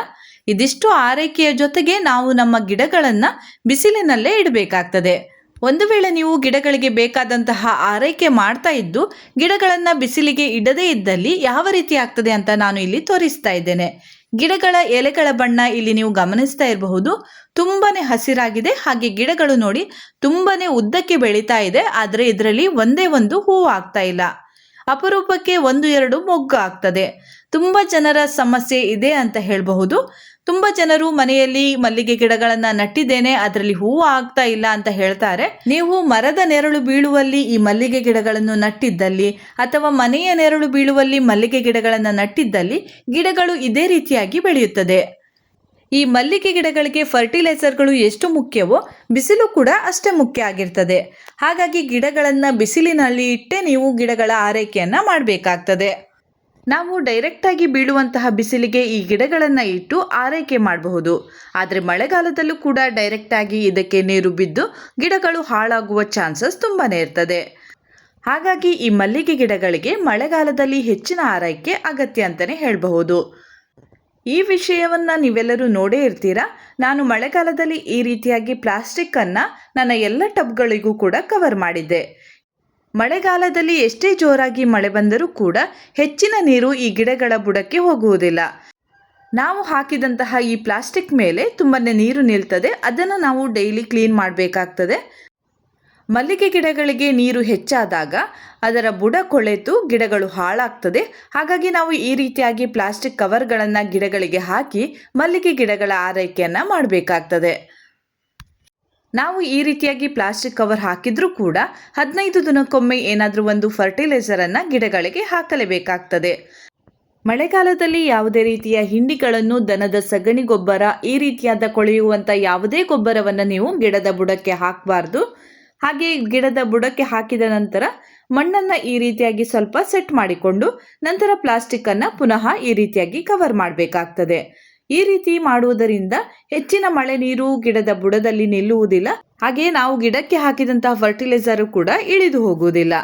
S1: ಇದಿಷ್ಟು ಆರೈಕೆಯ ಜೊತೆಗೆ ನಾವು ನಮ್ಮ ಗಿಡಗಳನ್ನು ಬಿಸಿಲಿನಲ್ಲೇ ಇಡಬೇಕಾಗ್ತದೆ. ಒಂದು ವೇಳೆ ನೀವು ಗಿಡಗಳಿಗೆ ಬೇಕಾದಂತಹ ಆರೈಕೆ ಮಾಡ್ತಾ ಇದ್ದು, ಗಿಡಗಳನ್ನು ಬಿಸಿಲಿಗೆ ಇಡದೇ ಇದ್ದಲ್ಲಿ ಯಾವ ರೀತಿ ಆಗ್ತದೆ ಅಂತ ನಾನು ಇಲ್ಲಿ ತೋರಿಸ್ತಾ ಇದ್ದೇನೆ. ಗಿಡಗಳ ಎಲೆಗಳ ಬಣ್ಣ ಇಲ್ಲಿ ನೀವು ಗಮನಿಸ್ತಾ ಇರಬಹುದು. ತುಂಬಾನೇ ಹಸಿರಾಗಿದೆ. ಹಾಗೆ ಗಿಡಗಳು ನೋಡಿ ತುಂಬಾನೇ ಉದ್ದಕ್ಕೆ ಬೆಳೀತಾ ಇದೆ. ಆದರೆ ಇದರಲ್ಲಿ ಒಂದೇ ಒಂದು ಹೂವು ಆಗ್ತಾ ಇಲ್ಲ. ಅಪರೂಪಕ್ಕೆ ಒಂದು ಎರಡು ಮೊಗ್ಗು ಆಗ್ತದೆ. ತುಂಬ ಜನರ ಸಮಸ್ಯೆ ಇದೆ ಅಂತ ಹೇಳಬಹುದು. ತುಂಬ ಜನರು ಮನೆಯಲ್ಲಿ ಮಲ್ಲಿಗೆ ಗಿಡಗಳನ್ನು ನಟ್ಟಿದ್ದೇನೆ, ಅದರಲ್ಲಿ ಹೂವು ಆಗ್ತಾ ಇಲ್ಲ ಅಂತ ಹೇಳ್ತಾರೆ. ನೀವು ಮರದ ನೆರಳು ಬೀಳುವಲ್ಲಿ ಈ ಮಲ್ಲಿಗೆ ಗಿಡಗಳನ್ನು ನಟ್ಟಿದ್ದಲ್ಲಿ ಅಥವಾ ಮನೆಯ ನೆರಳು ಬೀಳುವಲ್ಲಿ ಮಲ್ಲಿಗೆ ಗಿಡಗಳನ್ನು ನಟ್ಟಿದ್ದಲ್ಲಿ ಗಿಡಗಳು ಇದೇ ರೀತಿಯಾಗಿ ಬೆಳೆಯುತ್ತದೆ. ಈ ಮಲ್ಲಿಗೆ ಗಿಡಗಳಿಗೆ ಫರ್ಟಿಲೈಸರ್ಗಳು ಎಷ್ಟು ಮುಖ್ಯವೋ ಬಿಸಿಲು ಕೂಡ ಅಷ್ಟೇ ಮುಖ್ಯ ಆಗಿರ್ತದೆ. ಹಾಗಾಗಿ ಗಿಡಗಳನ್ನು ಬಿಸಿಲಿನಲ್ಲಿ ಇಟ್ಟೇ ನೀವು ಗಿಡಗಳ ಆರೈಕೆಯನ್ನು ಮಾಡಬೇಕಾಗ್ತದೆ. ನಾವು ಡೈರೆಕ್ಟಾಗಿ ಬೀಳುವಂತಹ ಬಿಸಿಲಿಗೆ ಈ ಗಿಡಗಳನ್ನು ಇಟ್ಟು ಆರೈಕೆ ಮಾಡಬಹುದು. ಆದರೆ ಮಳೆಗಾಲದಲ್ಲೂ ಕೂಡ ಡೈರೆಕ್ಟಾಗಿ ಇದಕ್ಕೆ ನೀರು ಬಿದ್ದು ಗಿಡಗಳು ಹಾಳಾಗುವ ಚಾನ್ಸಸ್ ತುಂಬಾ ಇರ್ತದೆ. ಹಾಗಾಗಿ ಈ ಮಲ್ಲಿಗೆ ಗಿಡಗಳಿಗೆ ಮಳೆಗಾಲದಲ್ಲಿ ಹೆಚ್ಚಿನ ಆರೈಕೆ ಅಗತ್ಯ ಅಂತಲೇ ಹೇಳಬಹುದು. ಈ ವಿಷಯವನ್ನು ನೀವೆಲ್ಲರೂ ನೋಡೇ ಇರ್ತೀರಾ? ನಾನು ಮಳೆಗಾಲದಲ್ಲಿ ಈ ರೀತಿಯಾಗಿ ಪ್ಲಾಸ್ಟಿಕ್ಕನ್ನು ನನ್ನ ಎಲ್ಲ ಟಬ್ಗಳಿಗೂ ಕೂಡ ಕವರ್ ಮಾಡಿದ್ದೆ. ಮಳೆಗಾಲದಲ್ಲಿ ಎಷ್ಟೇ ಜೋರಾಗಿ ಮಳೆ ಬಂದರೂ ಕೂಡ ಹೆಚ್ಚಿನ ನೀರು ಈ ಗಿಡಗಳ ಬುಡಕ್ಕೆ ಹೋಗುವುದಿಲ್ಲ. ನಾವು ಹಾಕಿದಂತಹ ಈ ಪ್ಲಾಸ್ಟಿಕ್ ಮೇಲೆ ತುಂಬಾ ನೀರು ನಿಲ್ತದೆ. ಅದನ್ನು ನಾವು ಡೈಲಿ ಕ್ಲೀನ್ ಮಾಡಬೇಕಾಗ್ತದೆ. ಮಲ್ಲಿಗೆ ಗಿಡಗಳಿಗೆ ನೀರು ಹೆಚ್ಚಾದಾಗ ಅದರ ಬುಡ ಕೊಳೆತು ಗಿಡಗಳು ಹಾಳಾಗ್ತದೆ. ಹಾಗಾಗಿ ನಾವು ಈ ರೀತಿಯಾಗಿ ಪ್ಲಾಸ್ಟಿಕ್ ಕವರ್ಗಳನ್ನು ಗಿಡಗಳಿಗೆ ಹಾಕಿ ಮಲ್ಲಿಗೆ ಗಿಡಗಳ ಆರೈಕೆಯನ್ನು ಮಾಡಬೇಕಾಗ್ತದೆ. ನಾವು ಈ ರೀತಿಯಾಗಿ ಪ್ಲಾಸ್ಟಿಕ್ ಕವರ್ ಹಾಕಿದ್ರೂ ಕೂಡ ಹದಿನೈದು ದಿನಕ್ಕೊಮ್ಮೆ ಏನಾದರೂ ಒಂದು ಫರ್ಟಿಲೈಸರನ್ನು ಗಿಡಗಳಿಗೆ ಹಾಕಲೇಬೇಕಾಗ್ತದೆ. ಮಳೆಗಾಲದಲ್ಲಿ ಯಾವುದೇ ರೀತಿಯ ಹಿಂಡಿಗಳನ್ನು, ದನದ ಸಗಣಿ ಗೊಬ್ಬರ, ಈ ರೀತಿಯಾದ ಕೊಳೆಯುವಂಥ ಯಾವುದೇ ಗೊಬ್ಬರವನ್ನು ನೀವು ಗಿಡದ ಬುಡಕ್ಕೆ ಹಾಕಬಾರ್ದು. ಹಾಗೆ ಗಿಡದ ಬುಡಕ್ಕೆ ಹಾಕಿದ ನಂತರ ಮಣ್ಣನ್ನು ಈ ರೀತಿಯಾಗಿ ಸ್ವಲ್ಪ ಸೆಟ್ ಮಾಡಿಕೊಂಡು ನಂತರ ಪ್ಲಾಸ್ಟಿಕ್ಕನ್ನು ಪುನಃ ಈ ರೀತಿಯಾಗಿ ಕವರ್ ಮಾಡಬೇಕಾಗ್ತದೆ. ಈ ರೀತಿ ಮಾಡುವುದರಿಂದ ಹೆಚ್ಚಿನ ಮಳೆ ನೀರು ಗಿಡದ ಬುಡದಲ್ಲಿ ನಿಲ್ಲುವುದಿಲ್ಲ. ಹಾಗೆ ನಾವು ಗಿಡಕ್ಕೆ ಹಾಕಿದಂತಹ ಫರ್ಟಿಲೈಸರ್ ಕೂಡ ಇಳಿದು ಹೋಗುವುದಿಲ್ಲ.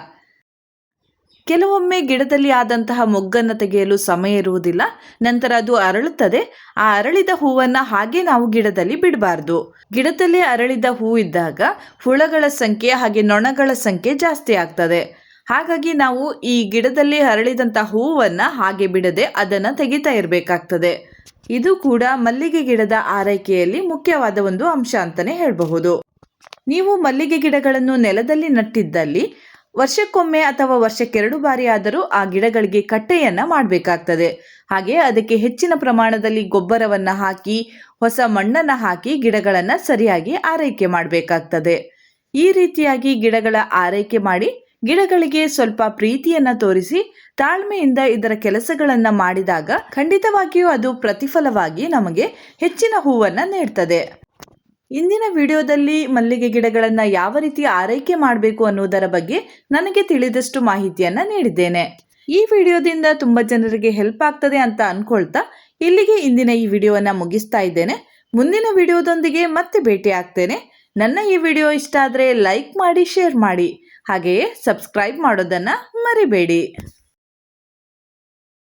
S1: ಕೆಲವೊಮ್ಮೆ ಗಿಡದಲ್ಲಿ ಆದಂತಹ ಮೊಗ್ಗನ್ನು ತೆಗೆಯಲು ಸಮಯ ಇರುವುದಿಲ್ಲ. ನಂತರ ಅದು ಅರಳುತ್ತದೆ. ಆ ಅರಳಿದ ಹೂವನ್ನು ಹಾಗೆ ನಾವು ಗಿಡದಲ್ಲಿ ಬಿಡಬಾರ್ದು. ಗಿಡದಲ್ಲಿ ಅರಳಿದ ಹೂ ಇದ್ದಾಗ ಹುಳಗಳ ಸಂಖ್ಯೆ ಹಾಗೆ ನೊಣಗಳ ಸಂಖ್ಯೆ ಜಾಸ್ತಿ ಆಗ್ತದೆ. ಹಾಗಾಗಿ ನಾವು ಈ ಗಿಡದಲ್ಲಿ ಅರಳಿದಂತಹ ಹೂವನ್ನು ಹಾಗೆ ಬಿಡದೆ ಅದನ್ನು ತೆಗಿತಾ ಇರಬೇಕಾಗ್ತದೆ. ಇದು ಕೂಡ ಮಲ್ಲಿಗೆ ಗಿಡದ ಆರೈಕೆಯಲ್ಲಿ ಮುಖ್ಯವಾದ ಒಂದು ಅಂಶ ಅಂತಾನೆ ಹೇಳಬಹುದು. ನೀವು ಮಲ್ಲಿಗೆ ಗಿಡಗಳನ್ನು ನೆಲದಲ್ಲಿ ನಟ್ಟಿದ್ದಲ್ಲಿ ವರ್ಷಕ್ಕೊಮ್ಮೆ ಅಥವಾ ವರ್ಷಕ್ಕೆರಡು ಬಾರಿ ಆದರೂ ಆ ಗಿಡಗಳಿಗೆ ಕಟ್ಟೆಯನ್ನು ಮಾಡಬೇಕಾಗ್ತದೆ. ಹಾಗೆ ಅದಕ್ಕೆ ಹೆಚ್ಚಿನ ಪ್ರಮಾಣದಲ್ಲಿ ಗೊಬ್ಬರವನ್ನು ಹಾಕಿ, ಹೊಸ ಮಣ್ಣನ್ನು ಹಾಕಿ ಗಿಡಗಳನ್ನು ಸರಿಯಾಗಿ ಆರೈಕೆ ಮಾಡಬೇಕಾಗ್ತದೆ. ಈ ರೀತಿಯಾಗಿ ಗಿಡಗಳ ಆರೈಕೆ ಮಾಡಿ ಗಿಡಗಳಿಗೆ ಸ್ವಲ್ಪ ಪ್ರೀತಿಯನ್ನ ತೋರಿಸಿ ತಾಳ್ಮೆಯಿಂದ ಇದರ ಕೆಲಸಗಳನ್ನ ಮಾಡಿದಾಗ ಖಂಡಿತವಾಗಿಯೂ ಅದು ಪ್ರತಿಫಲವಾಗಿ ನಮಗೆ ಹೆಚ್ಚಿನ ಹೂವನ್ನ ನೀಡ್ತದೆ. ಇಂದಿನ ವಿಡಿಯೋದಲ್ಲಿ ಮಲ್ಲಿಗೆ ಗಿಡಗಳನ್ನು ಯಾವ ರೀತಿ ಆರೈಕೆ ಮಾಡಬೇಕು ಅನ್ನೋದರ ಬಗ್ಗೆ ನನಗೆ ತಿಳಿದಷ್ಟು ಮಾಹಿತಿಯನ್ನ ನೀಡಿದ್ದೇನೆ. ಈ ವಿಡಿಯೋದಿಂದ ತುಂಬ ಜನರಿಗೆ ಹೆಲ್ಪ್ ಆಗ್ತದೆ ಅಂತ ಅನ್ಕೊಳ್ತಾ ಇಲ್ಲಿಗೆ ಇಂದಿನ ಈ ವಿಡಿಯೋವನ್ನ ಮುಗಿಸ್ತಾ ಇದ್ದೇನೆ. ಮುಂದಿನ ವಿಡಿಯೋದೊಂದಿಗೆ ಮತ್ತೆ ಭೇಟಿ ಆಗ್ತೇನೆ ನನ್ನ ಈ ವಿಡಿಯೋ ಇಷ್ಟ ಆದರೆ ಲೈಕ್ ಮಾಡಿ, ಶೇರ್ ಮಾಡಿ. ಹಾಗೆಯೇ ಸಬ್ಸ್ಕ್ರೈಬ್ ಮಾಡೋದನ್ನು ಮರಿಬೇಡಿ.